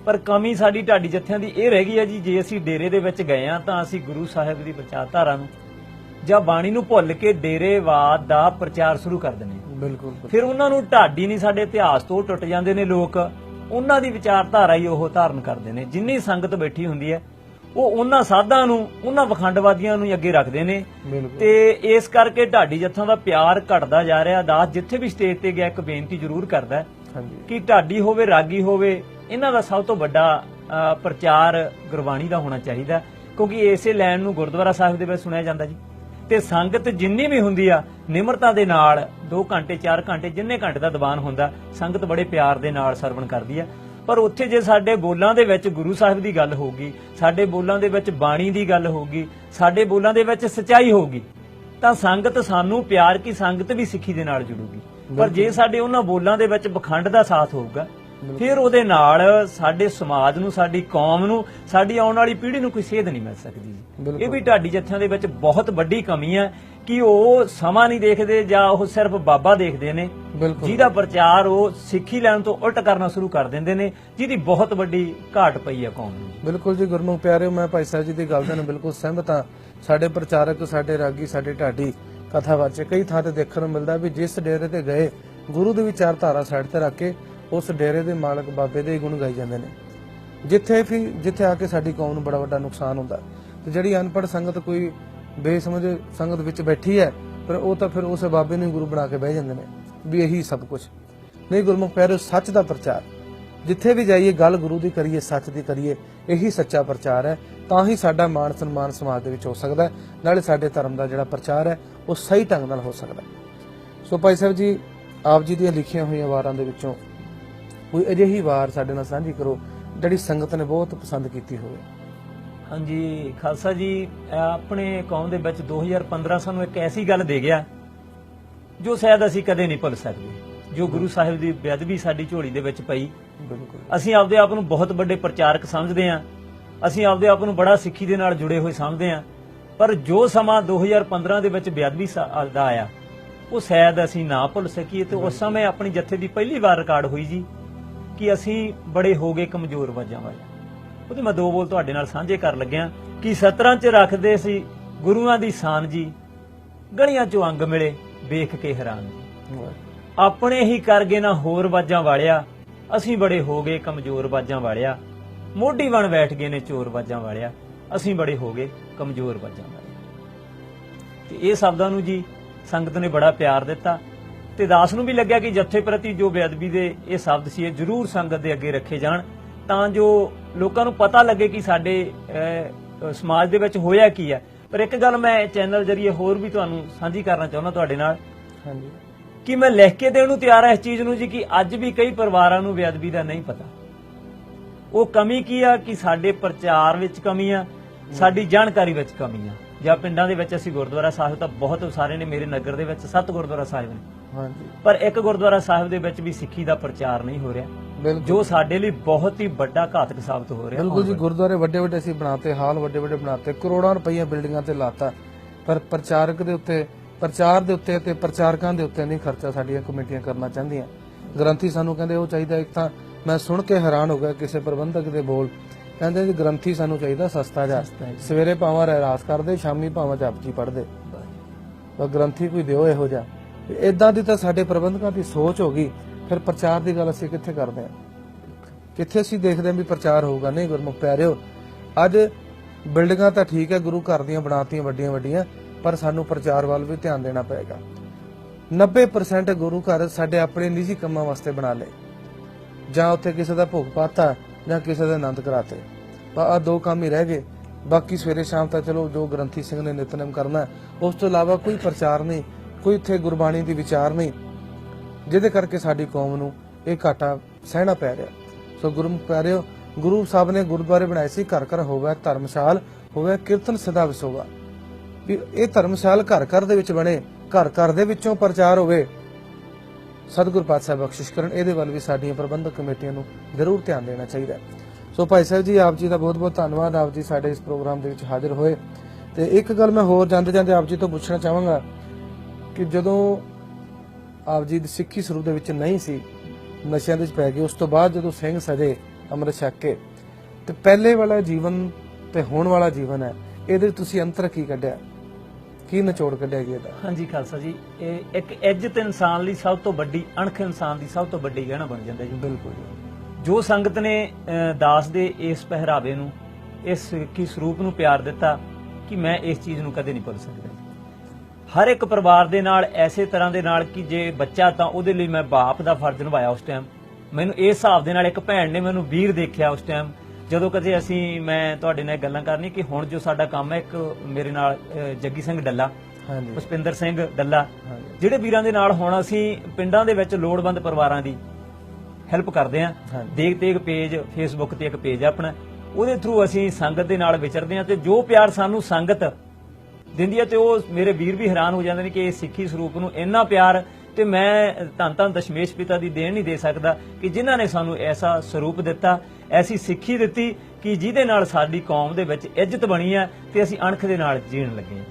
ਪਰ ਕਮੀ ਸਾਡੀ ਢਾਡੀ ਜੱਥਿਆਂ ਦੀ ਇਹ ਰਹਿ ਗਈ ਆ ਜੀ ਜੇ ਅਸੀਂ ਡੇਰੇ ਦੇ ਵਿੱਚ ਗਏ ਆ ਤਾਂ ਅਸੀਂ ਗੁਰੂ ਸਾਹਿਬ ਦੀ ਵਿਚਾਰਧਾਰਾ ਨੂੰ ਜਾਂ ਬਾਣੀ ਨੂੰ ਭੁੱਲ ਕੇ ਡੇਰੇਵਾਦ ਦਾ ਪ੍ਰਚਾਰ ਸ਼ੁਰੂ ਕਰ ਦਿੰਦੇ ਬਿਲਕੁਲ। ਫਿਰ ਉਹਨਾਂ ਨੂੰ ਢਾਡੀ ਨਹੀਂ ਸਾਡੇ ਇਤਿਹਾਸ ਤੋਂ ਟੁੱਟ ਜਾਂਦੇ ਨੇ ਲੋਕ। ਉਹਨਾਂ ਦੀ ਵਿਚਾਰਧਾਰਾ ਹੀ ਉਹ ਧਾਰਨ ਕਰਦੇ ਨੇ। ਜਿੰਨੀ ਸੰਗਤ ਬੈਠੀ ਹੁੰਦੀ ਹੈ ਉਹ ਉਹਨਾਂ ਸਾਧਾਂ ਨੂੰ ਉਹਨਾਂ ਵਖੰਡਵਾਦੀਆਂ ਨੂੰ ਅੱਗੇ ਰੱਖਦੇ ਨੇ। ਤੇ ਇਸ ਕਰਕੇ ਢਾਡੀ ਜੱਥਾਂ ਦਾ ਪਿਆਰ ਘਟਦਾ ਜਾ ਰਿਹਾ। ਦਾਸ ਜਿੱਥੇ ਵੀ ਸਟੇਜ ਤੇ ਗਿਆ ਇੱਕ ਬੇਨਤੀ ਜ਼ਰੂਰ ਕਰਦਾ ਕਿ ਢਾਡੀ ਹੋਵੇ ਰਾਗੀ ਹੋਵੇ ਇਹਨਾਂ ਦਾ ਸਭ ਤੋਂ ਵੱਡਾ ਪ੍ਰਚਾਰ ਗੁਰਬਾਣੀ ਦਾ ਹੋਣਾ ਚਾਹੀਦਾ ਕਿਉਂਕਿ ਇਸੇ ਲਾਈਨ ਨੂੰ ਗੁਰਦੁਆਰਾ ਸਾਹਿਬ ਦੇ ਵਿੱਚ ਸੁਣਿਆ ਜਾਂਦਾ ਜੀ। ਤੇ ਸੰਗਤ ਜਿੰਨੀ ਵੀ ਹੁੰਦੀ ਆ ਨਿਮਰਤਾ ਦੇ ਨਾਲ 2 ਘੰਟੇ 4 ਘੰਟੇ ਜਿੰਨੇ ਘੰਟੇ ਦਾ ਦੀਵਾਨ ਹੁੰਦਾ ਸੰਗਤ ਬੜੇ ਪਿਆਰ ਦੇ ਨਾਲ ਸਰਵਣ ਕਰਦੀ ਆ। ਪਰ ਉੱਥੇ ਜੇ ਸਾਡੇ ਬੋਲਾਂ ਦੇ ਵਿੱਚ ਗੁਰੂ ਸਾਹਿਬ ਦੀ ਗੱਲ ਹੋਊਗੀ ਸਾਡੇ ਬੋਲਾਂ ਦੇ ਵਿੱਚ ਬਾਣੀ ਦੀ ਗੱਲ ਹੋਊਗੀ ਸਾਡੇ ਬੋਲਾਂ ਦੇ ਵਿੱਚ ਸਚਾਈ ਹੋਊਗੀ ਤਾਂ ਸੰਗਤ ਸਾਨੂੰ ਪਿਆਰ ਕੀ ਸੰਗਤ ਵੀ ਸਿੱਖੀ ਦੇ ਨਾਲ ਜੁੜੂਗੀ। ਪਰ ਜੇ ਸਾਡੇ ਉਹਨਾਂ ਬੋਲਾਂ ਦੇ ਵਿੱਚ ਪਖੰਡ ਦਾ ਸਾਥ ਹੋਊਗਾ ਫਿਰ ਉਹਦੇ ਨਾਲ ਸਾਡੇ ਸਮਾਜ ਨੂੰ ਸਾਡੀ ਕੌਮ ਨੂੰ ਸਾਡੀ ਆਉਣ ਵਾਲੀ ਪੀੜ੍ਹੀ ਨੂੰ ਕੋਈ ਸੇਧ ਨਹੀਂ ਮਿਲ ਸਕਦੀ। ਇਹ ਵੀ ਢਾਡੀ ਜੱਥਿਆਂ ਦੇ ਵਿੱਚ ਬਹੁਤ ਵੱਡੀ ਕਮੀ ਹੈ ਕਿ ਉਹ ਸਮਾਂ ਨਹੀਂ ਦੇਖਦੇ ਜਾਂ ਉਹ ਸਿਰਫ ਬਾਬਾ ਦੇਖਦੇ ਨੇ। ਜਿਹਦਾ ਪ੍ਰਚਾਰ ਉਹ ਸਿੱਖੀ ਲੈਣ ਤੋਂ ਉਲਟ ਕਰਨਾ ਸ਼ੁਰੂ ਕਰ ਦਿੰਦੇ ਨੇ ਜਿਹਦੀ ਬਹੁਤ ਵੱਡੀ ਘਾਟ ਪਈ ਹੈ ਕੌਮ ਨੂੰ। ਬਿਲਕੁਲ ਜੀ ਗੁਰਮੁਖ ਪਿਆਰਿਓ ਮੈਂ ਭਾਈ ਸਾਹਿਬ ਜੀ ਦੀ ਗੱਲ ਨਾਲ ਬਿਲਕੁਲ ਸਹਿਮਤ ਹਾਂ। ਸਾਡੇ ਪ੍ਰਚਾਰਕ ਸਾਡੇ ਰਾਗੀ ਸਾਡੇ ਢਾਡੀ ਕਥਾਵਾਚਕ ਕਈ ਥਾਂ ਤੇ ਦੇਖਣ ਨੂੰ ਮਿਲਦਾ ਵੀ ਜਿਸ ਡੇਰੇ ਤੇ ਗਏ ਗੁਰੂ ਦੀ ਵਿਚਾਰਧਾਰਾ ਸਾਈਡ ਤੇ ਰੱਖ ਕੇ ਉਸ ਡੇਰੇ ਦੇ ਮਾਲਕ ਬਾਬੇ ਦੇ ਹੀ ਗੁਣ ਗਾਈ ਜਾਂਦੇ ਨੇ। ਜਿੱਥੇ ਵੀ, ਜਿੱਥੇ ਆ ਕੇ ਸਾਡੀ ਕੌਮ ਨੂੰ ਬੜਾ ਵੱਡਾ ਨੁਕਸਾਨ ਹੁੰਦਾ। ਤੇ ਜਿਹੜੀ ਅਨਪੜ੍ਹ ਸੰਗਤ ਕੋਈ ਬੇਸਮਝ ਸੰਗਤ ਵਿੱਚ ਬੈਠੀ ਹੈ ਪਰ ਉਹ ਤਾਂ ਫਿਰ ਉਸ ਬਾਬੇ ਨੂੰ ਹੀ ਗੁਰੂ ਬਣਾ ਕੇ ਬਹਿ ਜਾਂਦੇ ਨੇ, ਵੀ ਇਹੀ ਸਭ ਕੁਝ ਨਹੀਂ ਗੁਰਮੁਖ ਪਿਆਰਿਓ, ਸੱਚ ਦਾ ਪ੍ਰਚਾਰ। ਜਿੱਥੇ ਵੀ ਜਾਈਏ, ਗੱਲ ਗੁਰੂ ਦੀ ਕਰੀਏ, ਸੱਚ ਦੀ ਕਰੀਏ, ਇਹੀ ਸੱਚਾ ਪ੍ਰਚਾਰ ਹੈ। ਤਾਂ ਹੀ ਸਾਡਾ ਮਾਣ ਸਨਮਾਨ ਸਮਾਜ ਦੇ ਵਿੱਚ ਹੋ ਸਕਦਾ ਹੈ। ਨਾਲੇ ਸਾਡੇ ਧਰਮ ਦਾ ਜਿਹੜਾ ਪ੍ਰਚਾਰ ਹੈ, ਉਹ ਸਹੀ ਢੰਗ ਨਾਲ ਹੋ ਸਕਦਾ ਹੈ। ਸੋ ਭਾਈ ਸਾਹਿਬ ਜੀ, ਆਪ ਜੀ ਦੀਆਂ ਲਿਖੀਆਂ ਹੋਈਆਂ ਵਾਰਾਂ ਦੇ ਵਿੱਚੋਂ ਕੋਈ ਅਜਿਹੀ ਵਾਰ ਸਾਡੇ ਨਾਲ ਸਾਂਝੀ ਕਰੋ ਜਿਹੜੀ ਸੰਗਤ ਨੇ ਬਹੁਤ ਪਸੰਦ ਕੀਤੀ ਹੋਵੇ। ਹਾਂਜੀ ਖਾਲਸਾ ਜੀ ਆਪਣੇ ਕੌਮ ਦੇ ਵਿੱਚ 2015 ਸਾਨੂੰ ਇੱਕ ਐਸੀ ਗੱਲ ਦੇ ਗਿਆ ਜੋ ਸ਼ਾਇਦ ਅਸੀਂ ਕਦੇ ਨਹੀਂ ਭੁੱਲ ਸਕਦੇ ਜੋ ਗੁਰੂ ਸਾਹਿਬ ਦੀ ਬੇਅਦਬੀ ਸਾਡੀ ਝੋਲੀ ਦੇ ਵਿੱਚ ਪਈ। ਬਿਲਕੁਲ। ਅਸੀਂ ਆਪਦੇ ਆਪ ਨੂੰ ਬਹੁਤ ਵੱਡੇ ਪ੍ਰਚਾਰਕ ਸਮਝਦੇ ਹਾਂ। ਅਸੀਂ ਆਪਦੇ ਆਪ ਨੂੰ ਬੜਾ ਸਿੱਖੀ ਦੇ ਨਾਲ ਜੁੜੇ ਹੋਏ ਸਮਝਦੇ ਹਾਂ। ਪਰ ਜੋ ਸਮਾਂ 2015 ਦੇ ਵਿੱਚ ਬੇਅਦਬੀ ਦਾ ਆਇਆ ਉਹ ਸ਼ਾਇਦ ਅਸੀਂ ਨਾ ਭੁੱਲ ਸਕੀਏ ਤੇ ਉਸ ਸਮੇਂ ਆਪਣੀ ਜੱਥੇ ਦੀ ਪਹਿਲੀ ਵਾਰ ਰਿਕਾਰਡ ਹੋਈ ਜੀ। ਕਿ ਅਸੀਂ ਬੜੇ ਹੋ ਗਏ ਕਮਜ਼ੋਰ ਵਜਾਂ ਵਾਲੇ ਉਹਦੇ ਮੈਂ ਦੋ ਬੋਲ ਤੁਹਾਡੇ ਨਾਲ ਸਾਂਝੇ ਕਰ ਲੱਗਿਆ ਕਿ ਸਤਰਾਂ 'ਚ ਰੱਖਦੇ ਸੀ ਗੁਰੂਆਂ ਦੀ ਸ਼ਾਨ ਜੀ ਗਲੀਆਂ 'ਚੋਂ ਅੰਗ ਮਿਲੇ ਵੇਖ ਕੇ ਹੈਰਾਨ ਜੀ। ਆਪਣੇ ਹੀ ਕਰ ਗਏ ਨਾ ਹੋਰ ਬਾਜਾਂ ਵਾਲਿਆ ਅਸੀਂ ਬੜੇ ਹੋ ਗਏ ਕਮਜ਼ੋਰ ਬਾਜਾਂ ਵਾਲਿਆ। ਮੋਢੀ ਬਣ ਬੈਠ ਗਏ ਨੇ ਚੋਰ ਬਾਜਾਂ ਵਾਲਿਆ ਅਸੀਂ ਬੜੇ ਹੋ ਗਏ ਕਮਜ਼ੋਰ ਬਾਜਾਂ ਵਾਲਿਆ। ਤੇ ਇਹ ਸ਼ਬਦਾਂ ਨੂੰ ਜੀ ਸੰਗਤ ਨੇ ਬੜਾ ਪਿਆਰ ਦਿੱਤਾ। ਤੇ ਦਾਸ ਨੂੰ ਵੀ ਲੱਗਿਆ ਕਿ ਜੱਥੇ ਪ੍ਰਤੀ ਜੋ ਬੇਅਦਬੀ ਦੇ ਇਹ ਸ਼ਬਦ ਸੀ ਇਹ ਜ਼ਰੂਰ ਸੰਗਤ ਦੇ ਅੱਗੇ ਰੱਖੇ ਜਾਣ ਤਾਂ ਜੋ ਲੋਕਾਂ ਨੂੰ ਪਤਾ ਲੱਗੇ ਕਿ ਸਾਡੇ ਸਮਾਜ ਦੇ ਵਿੱਚ ਹੋਇਆ ਕੀ ਹੈ। ਪਰ ਇੱਕ ਗੱਲ ਮੈਂ ਚੈਨਲ ਜਰੀਏ ਹੋਰ ਵੀ ਤੁਹਾਨੂੰ ਸਾਂਝੀ ਕਰਨਾ ਚਾਹੁੰਦਾ ਤੁਹਾਡੇ ਨਾਲ। ਹਾਂਜੀ। ਕਿ ਮੈਂ ਲਿਖ ਕੇ ਦੇਣ ਨੂੰ ਤਿਆਰ ਹਾਂ ਇਸ ਚੀਜ਼ ਨੂੰ ਜੀ ਕਿ ਅੱਜ ਵੀ ਕਈ ਪਰਿਵਾਰਾਂ ਨੂੰ ਬੇਅਦਬੀ ਦਾ ਨਹੀਂ ਪਤਾ। ਉਹ ਕਮੀ ਕੀ ਆ? ਕਿ ਸਾਡੇ ਪ੍ਰਚਾਰ ਵਿੱਚ ਕਮੀ ਆ ਸਾਡੀ ਜਾਣਕਾਰੀ ਵਿੱਚ ਕਮੀ ਆ। ਜਾਂ ਪਿੰਡਾਂ ਦੇ ਵਿੱਚ ਅਸੀਂ ਗੁਰਦੁਆਰਾ ਸਾਹਿਬ ਤਾਂ ਬਹੁਤ ਸਾਰੇ ਨੇ ਮੇਰੇ ਨਗਰ ਦੇ ਵਿੱਚ ਸੱਤ ਗੁਰਦੁਆਰਾ ਸਾਹਿਬ ਨੇ। ਹਾਂਜੀ। ਪਰ ਇੱਕ ਗੁਰਦੁਆਰਾ ਸਾਹਿਬ ਦੇ ਵਿੱਚ ਵੀ ਸਿੱਖੀ ਦਾ ਪ੍ਰਚਾਰ ਨਹੀਂ ਹੋ ਰਿਹਾ। ਬਿਲਕੁਲ। ਜੋ ਸਾਡੇ ਲਈ ਬਹੁਤ ਹੀ ਵੱਡਾ ਘਾਤਕ ਸਾਬਤ ਹੋ ਰਿਹਾ। ਬਿਲਕੁਲ ਜੀ ਗੁਰਦੁਆਰੇ ਵੱਡੇ ਵੱਡੇ ਅਸੀਂ ਬਣਾਤੇ ਹਾਲ ਵੱਡੇ ਵੱਡੇ ਬਣਾਤੇ ਕਰੋੜਾਂ ਰੁਪਈਆ ਬਿਲਡਿੰਗਾਂ ਤੇ ਲਾਤਾ। ਪਰ ਪ੍ਰਚਾਰਕ ਦੇ ਉੱਤੇ ਪ੍ਰਚਾਰ ਦੇ ਉੱਤੇ ਤੇ ਪ੍ਰਚਾਰਕਾਂ ਦੇ ਉੱਤੇ ਨਹੀਂ ਖਰਚਾ ਸਾਡੀਆਂ ਕਮੇਟੀਆਂ ਕਰਨਾ ਚਾਹੁੰਦੀਆਂ। ਗ੍ਰੰਥੀ ਸਾਨੂੰ ਕਹਿੰਦੇ ਉਹ ਚਾਹੀਦਾ ਇੱਕ ਤਾਂ ਮੈਂ ਸੁਣ ਕੇ ਹੈਰਾਨ ਹੋ ਗਿਆ ਕਿਸੇ ਪ੍ਰਬੰਧਕ ਦੇ ਬੋਲ। ਕਹਿੰਦੇ ਜੀ ਗ੍ਰੰਥੀ ਸਾਨੂੰ ਚਾਹੀਦਾ ਸਸਤਾ ਜਾ। ਸਸਤਾ ਜੀ। ਸਵੇਰੇ ਭਾਵੇਂ ਰਹਿਰਾਸ ਕਰਦੇ ਸ਼ਾਮੀ ਭਾਵੇਂ ਜਪਜੀ ਪੜ੍ਹਦੇ। ਪਰ ਗ੍ਰੰਥੀ ਕੋਈ ਦਿਓ ਇਹੋ ਜਿਹਾ। ਇਦਾਂ ਦੀ ਤਾਂ ਸਾਡੇ ਪ੍ਰਬੰਧਕਾਂ ਦੀ ਸੋਚ ਹੋ ਗਈ, ਫਿਰ ਪ੍ਰਚਾਰ ਦੀ ਗੱਲ ਅਸੀਂ ਕਿੱਥੇ ਕਰਦੇ ਹਾਂ? ਕਿੱਥੇ ਅਸੀਂ ਦੇਖਦੇ ਹਾਂ ਵੀ ਪ੍ਰਚਾਰ ਹੋਊਗਾ? ਨਹੀਂ ਗੁਰਮੁਖ ਪਿਆਰਿਓ, ਅੱਜ ਬਿਲਡਿੰਗਾਂ ਤਾਂ ਠੀਕ ਹੈ, ਗੁਰੂ ਘਰ ਦੀਆਂ ਬਣਾਤੀਆਂ ਵੱਡੀਆਂ ਵੱਡੀਆਂ, ਪਰ ਸਾਨੂੰ ਪ੍ਰਚਾਰ ਵੱਲ ਵੀ ਧਿਆਨ ਦੇਣਾ ਪਏਗਾ। 90% ਗੁਰੂ ਘਰ ਸਾਡੇ ਆਪਣੇ ਨਿੱਜੀ ਕੰਮਾਂ ਵਾਸਤੇ ਬਣਾ ਲਏ। ਜਾਂ ਉੱਥੇ ਕਿਸੇ ਦਾ ਭੋਗ ਪਾਤਾ, ਜਾਂ ਕਿਸੇ ਦਾ ਆਨੰਦ ਕਰਾਤੇ। ਪਰ ਆ ਦੋ ਕੰਮ ਹੀ ਰਹਿ ਗਏ। ਬਾਕੀ ਸਵੇਰੇ ਸ਼ਾਮ ਤਾਂ ਚਲੋ ਜੋ ਗ੍ਰੰਥੀ ਸਿੰਘ ਨੇ ਨਿਤਨੇਮ ਕਰਨਾ, ਉਸ ਤੋਂ ਇਲਾਵਾ ਕੋਈ ਪ੍ਰਚਾਰ ਨਹੀਂ। ਕੋਈ ਇੱਥੇ ਗੁਰਬਾਣੀ ਦੀ ਵਿਚਾਰ ਨਹੀਂ। ਜਿਹਦੇ ਕਰਕੇ ਸਾਡੀ ਕੌਮ ਨੂੰ ਇਹ ਘਾਟਾ ਸਹਿਣਾ ਪੈ ਰਿਹਾ। ਸੋ ਗੁਰਮੁਖ ਪਿਆਰਿਓ, ਗੁਰੂ ਸਾਹਿਬ ਨੇ ਗੁਰਦੁਆਰੇ ਬਣਾਏ ਸੀ, ਘਰ ਘਰ ਹੋਵੇ, ਧਰਮਸ਼ਾਲ ਹੋਵੇ, ਕੀਰਤਨ ਸਦਾ ਵਿਸੋਗਾ ਵੀ ਇਹ ਧਰਮਸ਼ਾਲ ਘਰ ਘਰ ਦੇ ਵਿੱਚ ਬਣੇ, ਘਰ ਘਰ ਦੇ ਵਿੱਚੋਂ ਪ੍ਰਚਾਰ ਹੋਵੇ। ਸਤਿਗੁਰ ਪਾਤਸ਼ਾਹ ਬਖਸ਼ਿਸ਼ ਕਰਨ, ਇਹਦੇ ਵੱਲ ਵੀ ਸਾਡੀਆਂ ਪ੍ਰਬੰਧਕ ਕਮੇਟੀਆਂ ਨੂੰ ਜ਼ਰੂਰ ਧਿਆਨ ਦੇਣਾ ਚਾਹੀਦਾ ਹੈ। ਸੋ ਭਾਈ ਸਾਹਿਬ ਜੀ, ਆਪ ਜੀ ਦਾ ਬਹੁਤ ਬਹੁਤ ਧੰਨਵਾਦ। ਆਪ ਜੀ ਸਾਡੇ ਇਸ ਪ੍ਰੋਗਰਾਮ ਦੇ ਵਿੱਚ ਹਾਜ਼ਰ ਹੋਏ। ਤੇ ਇੱਕ ਗੱਲ ਮੈਂ ਹੋਰ ਜਾਂਦੇ ਜਾਂਦੇ ਆਪ ਜੀ ਤੋਂ ਪੁੱਛਣਾ ਚਾਹਾਂਗਾ। ਕਿ ਜਦੋਂ ਆਪ ਜੀ ਦੀ ਸਿੱਖੀ ਸਰੂਪ ਦੇ ਵਿੱਚ ਨਹੀਂ ਸੀ ਨਸ਼ਿਆਂ ਦੇ ਵਿੱਚ ਪੈ ਗਏ ਉਸ ਤੋਂ ਬਾਅਦ ਜਦੋਂ ਸਿੰਘ ਸਜੇ ਅੰਮ੍ਰਿਤ ਛਕ ਕੇ ਤੇ ਪਹਿਲੇ ਵਾਲਾ ਜੀਵਨ ਤੇ ਹੁਣ ਵਾਲਾ ਜੀਵਨ ਹੈ ਇਹਦੇ ਤੁਸੀਂ ਅੰਤਰ ਕੀ ਕੱਢਿਆ? ਕੀ ਨਿਚੋੜ ਕੱਢਿਆ ਗਿਆ ਇਹਦਾ? ਹਾਂਜੀ ਖਾਲਸਾ ਜੀ ਇਹ ਇੱਕ ਇੱਜ਼ਤ ਇਨਸਾਨ ਲਈ ਸਭ ਤੋਂ ਵੱਡੀ ਅਣਖ ਇਨਸਾਨ ਦੀ ਸਭ ਤੋਂ ਵੱਡੀ ਗਹਿਣਾ ਬਣ ਜਾਂਦਾ ਜੀ। ਬਿਲਕੁਲ ਜੋ। ਸੰਗਤ ਨੇ ਦਾਸ ਦੇ ਇਸ ਪਹਿਰਾਵੇ ਨੂੰ ਇਸ ਕੀ ਸਰੂਪ ਨੂੰ ਪਿਆਰ ਦਿੱਤਾ ਕਿ ਮੈਂ ਇਸ ਚੀਜ਼ ਨੂੰ ਕਦੇ ਨਹੀਂ ਭੁੱਲ ਸਕਦਾ। ਹਰ ਇੱਕ ਪਰਿਵਾਰ ਦੇ ਨਾਲ ਐਸੇ ਤਰ੍ਹਾਂ ਦੇ ਨਾਲ ਕਿ ਜੇ ਬੱਚਾ ਤਾਂ ਉਹਦੇ ਲਈ ਮੈਂ ਬਾਪ ਦਾ ਫਰਜ਼ ਨਿਭਾਇਆ ਉਸ ਟਾਈਮ ਮੈਨੂੰ ਇਸ ਹਿਸਾਬ ਦੇ ਨਾਲ ਇੱਕ ਭੈਣ ਨੇ ਮੈਨੂੰ ਵੀਰ ਦੇਖਿਆ ਉਸ ਟਾਈਮ ਜਦੋਂ ਕਦੇ ਅਸੀਂ ਮੈਂ ਤੁਹਾਡੇ ਨਾਲ ਗੱਲਾਂ ਕਰਨੀ ਕਿ ਹੁਣ ਜੋ ਸਾਡਾ ਕੰਮ ਹੈ ਇੱਕ ਮੇਰੇ ਨਾਲ ਜੱਗੀ ਸਿੰਘ ਡੱਲਾ ਹਾਂਜੀ। ਪੁਸ਼ਪਿੰਦਰ ਸਿੰਘ ਡੱਲਾ ਜਿਹੜੇ ਵੀਰਾਂ ਦੇ ਨਾਲ ਹੁਣ ਅਸੀਂ ਪਿੰਡਾਂ ਦੇ ਵਿੱਚ ਲੋੜਵੰਦ ਪਰਿਵਾਰਾਂ ਦੀ ਹੈਲਪ ਕਰਦੇ ਆਂ। ਦੇਖ ਦੇਖ ਪੇਜ ਫੇਸਬੁੱਕ ਤੇ ਇੱਕ ਪੇਜ ਆਪਣਾ। ਉਹਦੇ ਥਰੂ ਅਸੀਂ ਸੰਗਤ ਦੇ ਨਾਲ ਵਿਚਰਦੇ ਆਂ ਤੇ ਜੋ ਪਿਆਰ ਸਾਨੂੰ ਸੰਗਤ ਦਿੰਦੀ ਹੈ ਤੇ ਉਹ ਮੇਰੇ ਵੀਰ ਵੀ ਹੈਰਾਨ ਹੋ ਜਾਂਦੇ ਨੇ ਕਿ ਇਹ ਸਿੱਖੀ ਸਰੂਪ ਨੂੰ ਇੰਨਾ ਪਿਆਰ ਤੇ ਮੈਂ ਧੰਨ ਧੰਨ ਦਸ਼ਮੇਸ਼ ਪਿਤਾ ਦੀ ਦੇਣ ਨਹੀਂ ਦੇ ਸਕਦਾ ਕਿ ਜਿਨ੍ਹਾਂ ਨੇ ਸਾਨੂੰ ਐਸਾ ਸਰੂਪ ਦਿੱਤਾ, ਐਸੀ ਸਿੱਖੀ ਦਿੱਤੀ ਕਿ ਜਿਹਦੇ ਨਾਲ ਸਾਡੀ ਕੌਮ ਦੇ ਵਿੱਚ ਇੱਜ਼ਤ ਬਣੀ ਹੈ ਤੇ ਅਸੀਂ ਅਣਖ ਦੇ ਨਾਲ ਜੀਣ ਲੱਗੇ ਹਾਂ।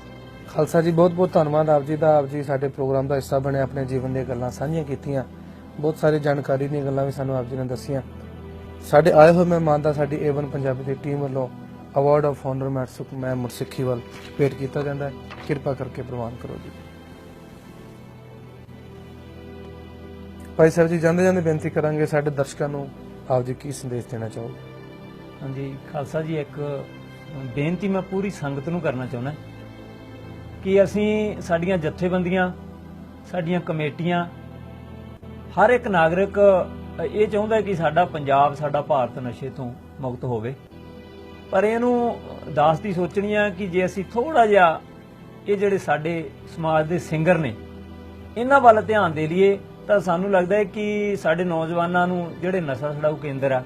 ਖਾਲਸਾ ਜੀ, ਬਹੁਤ ਬਹੁਤ ਧੰਨਵਾਦ ਆਪ ਜੀ ਦਾ। ਆਪ ਜੀ ਸਾਡੇ ਪ੍ਰੋਗਰਾਮ ਦਾ ਹਿੱਸਾ ਬਣੇ, ਆਪਣੇ ਜੀਵਨ ਦੀਆਂ ਗੱਲਾਂ ਸਾਂਝੀਆਂ ਕੀਤੀਆਂ। ਬਹੁਤ ਸਾਰੀ ਜਾਣਕਾਰੀ ਦੀਆਂ ਗੱਲਾਂ ਵੀ ਸਾਨੂੰ ਆਪ ਜੀ ਨੇ ਦੱਸੀਆਂ। ਸਾਡੇ ਆਏ ਹੋਏ ਮਹਿਮਾਨ ਦਾ ਸਾਡੀ ਏਵਨ ਪੰਜਾਬੀ ਦੀ ਟੀਮ ਵੱਲੋਂ ਅਵਾਰਡ ਆਫ ਆਨਰ ਮੈਂ ਮੈਂ ਮੁਰਸਿੱਖੀ ਵੱਲ ਭੇਟ ਕੀਤਾ ਜਾਂਦਾ ਹੈ। ਕਿਰਪਾ ਕਰਕੇ ਪ੍ਰਵਾਨ ਕਰੋ ਜੀ। ਭਾਈ ਸਾਹਿਬ ਜੀ, ਜਾਂਦੇ ਜਾਂਦੇ ਬੇਨਤੀ ਕਰਾਂਗੇ ਸਾਡੇ ਦਰਸ਼ਕਾਂ ਨੂੰ ਆਪ ਜੀ ਕੀ ਸੰਦੇਸ਼ ਦੇਣਾ ਚਾਹੋਗੇ? ਹਾਂਜੀ, ਖਾਲਸਾ ਜੀ, ਇੱਕ ਬੇਨਤੀ ਮੈਂ ਪੂਰੀ ਸੰਗਤ ਨੂੰ ਕਰਨਾ ਚਾਹੁੰਦਾ ਕਿ ਅਸੀਂ ਸਾਡੀਆਂ ਜਥੇਬੰਦੀਆਂ, ਸਾਡੀਆਂ ਕਮੇਟੀਆਂ, ਹਰ ਇੱਕ ਨਾਗਰਿਕ ਇਹ ਚਾਹੁੰਦਾ ਕਿ ਸਾਡਾ ਪੰਜਾਬ, ਸਾਡਾ ਭਾਰਤ ਨਸ਼ੇ ਤੋਂ ਮੁਕਤ ਹੋਵੇ। ਪਰ ਇਹਨੂੰ ਦਾਸ ਦੀ ਸੋਚਣੀ ਆ ਕਿ ਜੇ ਅਸੀਂ ਥੋੜਾ ਜਿਹਾ ਇਹ ਜਿਹੜੇ ਸਾਡੇ ਸਮਾਜ ਦੇ ਸਿੰਗਰ ਨੇ ਇਹਨਾਂ ਵੱਲ ਧਿਆਨ ਦੇ ਲਈਏ ਤਾਂ ਸਾਨੂੰ ਲੱਗਦਾ ਹੈ ਕਿ ਸਾਡੇ ਨੌਜਵਾਨਾਂ ਨੂੰ ਜਿਹੜੇ ਨਸ਼ਾ ਛਡਾਊ ਕੇਂਦਰ ਆ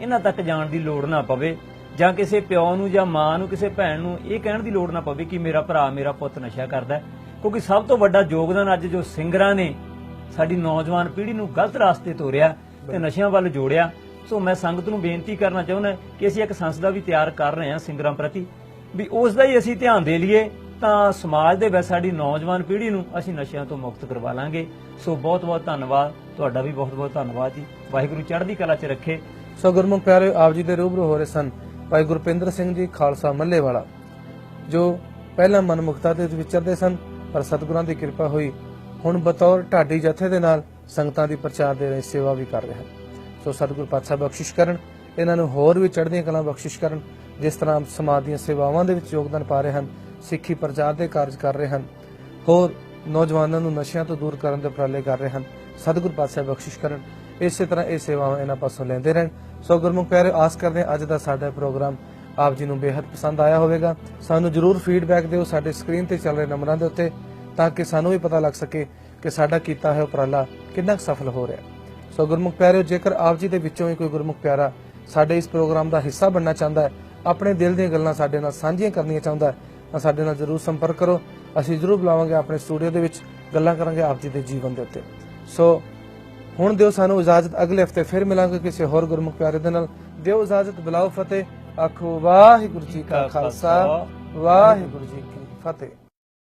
ਇਹਨਾਂ ਤੱਕ ਜਾਣ ਦੀ ਲੋੜ ਨਾ ਪਵੇ ਜਾਂ ਕਿਸੇ ਪਿਓ ਨੂੰ ਜਾਂ ਮਾਂ ਨੂੰ ਕਿਸੇ ਭੈਣ ਨੂੰ ਇਹ ਕਹਿਣ ਦੀ ਲੋੜ ਨਾ ਪਵੇ ਕਿ ਮੇਰਾ ਭਰਾ ਮੇਰਾ ਪੁੱਤ ਨਸ਼ਾ ਕਰਦਾ। ਕਿਉਂਕਿ ਸਭ ਤੋਂ ਵੱਡਾ ਯੋਗਦਾਨ ਅੱਜ ਜੋ ਸਿੰਗਰਾਂ ਨੇ ਸਾਡੀ ਨੌਜਵਾਨ ਪੀੜ੍ਹੀ ਨੂੰ ਗਲਤ ਰਾਸਤੇ ਤੋਰਿਆ ਤੇ ਨਸ਼ਿਆਂ ਵੱਲ ਜੋੜਿਆ ਸੋ ਮੈਂ ਸੰਗਤ ਨੂੰ ਬੇਨਤੀ ਕਰਨਾ ਚਾਹੁੰਦਾ ਕਿ ਅਸੀਂ ਇੱਕ ਸੰਸਥਾ ਵੀ ਤਿਆਰ ਕਰ ਰਹੇ ਹਾਂ ਸਿੰਗਰਾਂ ਪ੍ਰਤੀ। ਵੀ ਉਸ ਦਾ ਹੀ ਅਸੀਂ ਧਿਆਨ ਦੇ ਲਈਏ, ਤਾਂ ਸਮਾਜ ਦੇ ਵਿੱਚ ਸਾਡੀ ਨੌਜਵਾਨ ਪੀੜ੍ਹੀ ਨੂੰ ਅਸੀਂ ਨਸ਼ਿਆਂ ਤੋਂ ਮੁਕਤ ਕਰਵਾ ਲਾਂਗੇ। ਸੋ ਬਹੁਤ ਬਹੁਤ ਧੰਨਵਾਦ। ਤੁਹਾਡਾ ਵੀ ਬਹੁਤ ਬਹੁਤ ਧੰਨਵਾਦ ਜੀ। ਵਾਹਿਗੁਰੂ ਚੜ੍ਹਦੀ ਕਲਾ 'ਚ ਰੱਖੇ। ਸੋ ਗੁਰਮੁਖ ਪਿਆਰੇ, ਆਪ ਜੀ ਦੇ ਰੂਬਰੂ ਹੋ ਰਹੇ ਸਨ ਭਾਈ ਗੁਰਪਿੰਦਰ ਸਿੰਘ ਜੀ, ਖਾਲਸਾ ਮੱਲੇ ਵਾਲਾ ਜੋ ਪਹਿਲਾਂ ਮਨਮੁਖਤਾ ਦੇ ਵਿਚਰਦੇ ਸਨ, ਪਰ ਸਤਿਗੁਰਾਂ ਦੀ ਕਿਰਪਾ ਹੋਈ। ਹੁਣ ਬਤੌਰ ਢਾਡੀ ਜਥੇ ਦੇ ਨਾਲ ਸੰਗਤਾਂ ਦੀ ਪ੍ਰਚਾਰ ਦੇ ਲਈ ਸੇਵਾ ਵੀ ਕਰ ਰਹੇ ਹਨ। ਸੋ ਸਤਿਗੁਰ ਪਾਤਸ਼ਾਹ ਬਖਸ਼ਿਸ਼ ਕਰਨ, ਇਹਨਾਂ ਨੂੰ ਹੋਰ ਵੀ ਚੜ੍ਹਦੀਆਂ ਕਲਾਂ ਬਖਸ਼ਿਸ਼ ਕਰਨ, ਜਿਸ ਤਰ੍ਹਾਂ ਸਮਾਜ ਦੀਆਂ ਸੇਵਾਵਾਂ ਦੇ ਵਿੱਚ ਯੋਗਦਾਨ ਪਾ ਰਹੇ ਹਨ, ਸਿੱਖੀ ਪ੍ਰਚਾਰ ਦੇ ਕਾਰਜ ਕਰ ਰਹੇ ਹਨ, ਹੋਰ ਨੌਜਵਾਨਾਂ ਨੂੰ ਨਸ਼ਿਆਂ ਤੋਂ ਦੂਰ ਕਰਨ ਦੇ ਉਪਰਾਲੇ ਕਰ ਰਹੇ ਹਨ। ਸਤਿਗੁਰ ਪਾਤਸ਼ਾਹ ਬਖਸ਼ਿਸ਼ ਕਰਨ। ਇਸੇ ਤਰ੍ਹਾਂ ਇਹ ਸੇਵਾਵਾਂ ਇਹਨਾਂ ਪਾਸੋਂ ਲੈਂਦੇ ਰਹਿਣ। ਸੋ ਗੁਰਮੁਖ ਪਿਆਰੇ, ਆਸ ਕਰਦੇ ਹਾਂ ਅੱਜ ਦਾ ਸਾਡਾ ਪ੍ਰੋਗਰਾਮ ਆਪ ਜੀ ਨੂੰ ਬੇहद ਪਸੰਦ ਆਇਆ ਹੋਵੇਗਾ। ਸਾਨੂੰ ਜਰੂਰ ਫੀਡਬੈਕ ਦਿਓ ਸਾਡੇ ਸਕਰੀਨ ਤੇ ਚੱਲ ਰਹੇ ਨੰਬਰਾਂ ਦੇ ਉੱਤੇ, ਤਾਂ ਕਿ ਸਾਨੂੰ ਵੀ ਪਤਾ ਲੱਗ ਸਕੇ ਕਿ ਸਾਡਾ ਕੀਤਾ ਹੋਇਆ ਉਪਰਾਲਾ ਕਿੰਨਾ ਕੁ ਸਫਲ ਹੋ ਰਿਹਾ। ਸੋ ਗੁਰਮੁਖ ਪਿਆਰਿਓ, ਜੇਕਰ ਆਪ ਜੀ ਦੇ ਵਿੱਚੋਂ ਵੀ ਕੋਈ ਗੁਰਮੁਖ ਪਿਆਰਾ ਸਾਡੇ ਇਸ ਪ੍ਰੋਗਰਾਮ ਦਾ ਹਿੱਸਾ ਬਣਨਾ ਚਾਹੁੰਦਾ ਹੈ, ਆਪਣੇ ਦਿਲ ਦੀਆਂ ਗੱਲਾਂ ਸਾਡੇ ਨਾਲ ਸਾਂਝੀਆਂ ਕਰਨੀਆਂ ਚਾਹੁੰਦਾ ਤਾਂ ਸਾਡੇ ਨਾਲ ਜ਼ਰੂਰ ਸੰਪਰਕ ਕਰੋ। ਅਸੀਂ ਜ਼ਰੂਰ ਬੁਲਾਵਾਂਗੇ ਆਪਣੇ ਸਟੂਡੀਓ ਦੇ ਵਿੱਚ, ਗੱਲਾਂ ਕਰਾਂਗੇ ਆਪ ਜੀ ਦੇ ਜੀਵਨ ਦੇ ਉੱਤੇ। ਸੋ ਹੁਣ ਦਿਓ ਸਾਨੂੰ ਇਜਾਜ਼ਤ, ਅਗਲੇ ਹਫ਼ਤੇ ਫਿਰ ਮਿਲਾਂਗੇ ਕਿਸੇ ਹੋਰ ਗੁਰਮੁਖ ਪਿਆਰੇ ਦੇ ਨਾਲ। ਦਿਓ ਇਜਾਜ਼ਤ, ਬੁਲਾਓ ਫਤਿਹ। ਆਖੋ, ਵਾਹਿਗੁਰੂ ਜੀ ਕਾ ਖਾਲਸਾ, ਵਾਹਿਗੁਰੂ ਜੀ ਕੀ ਫਤਿਹ।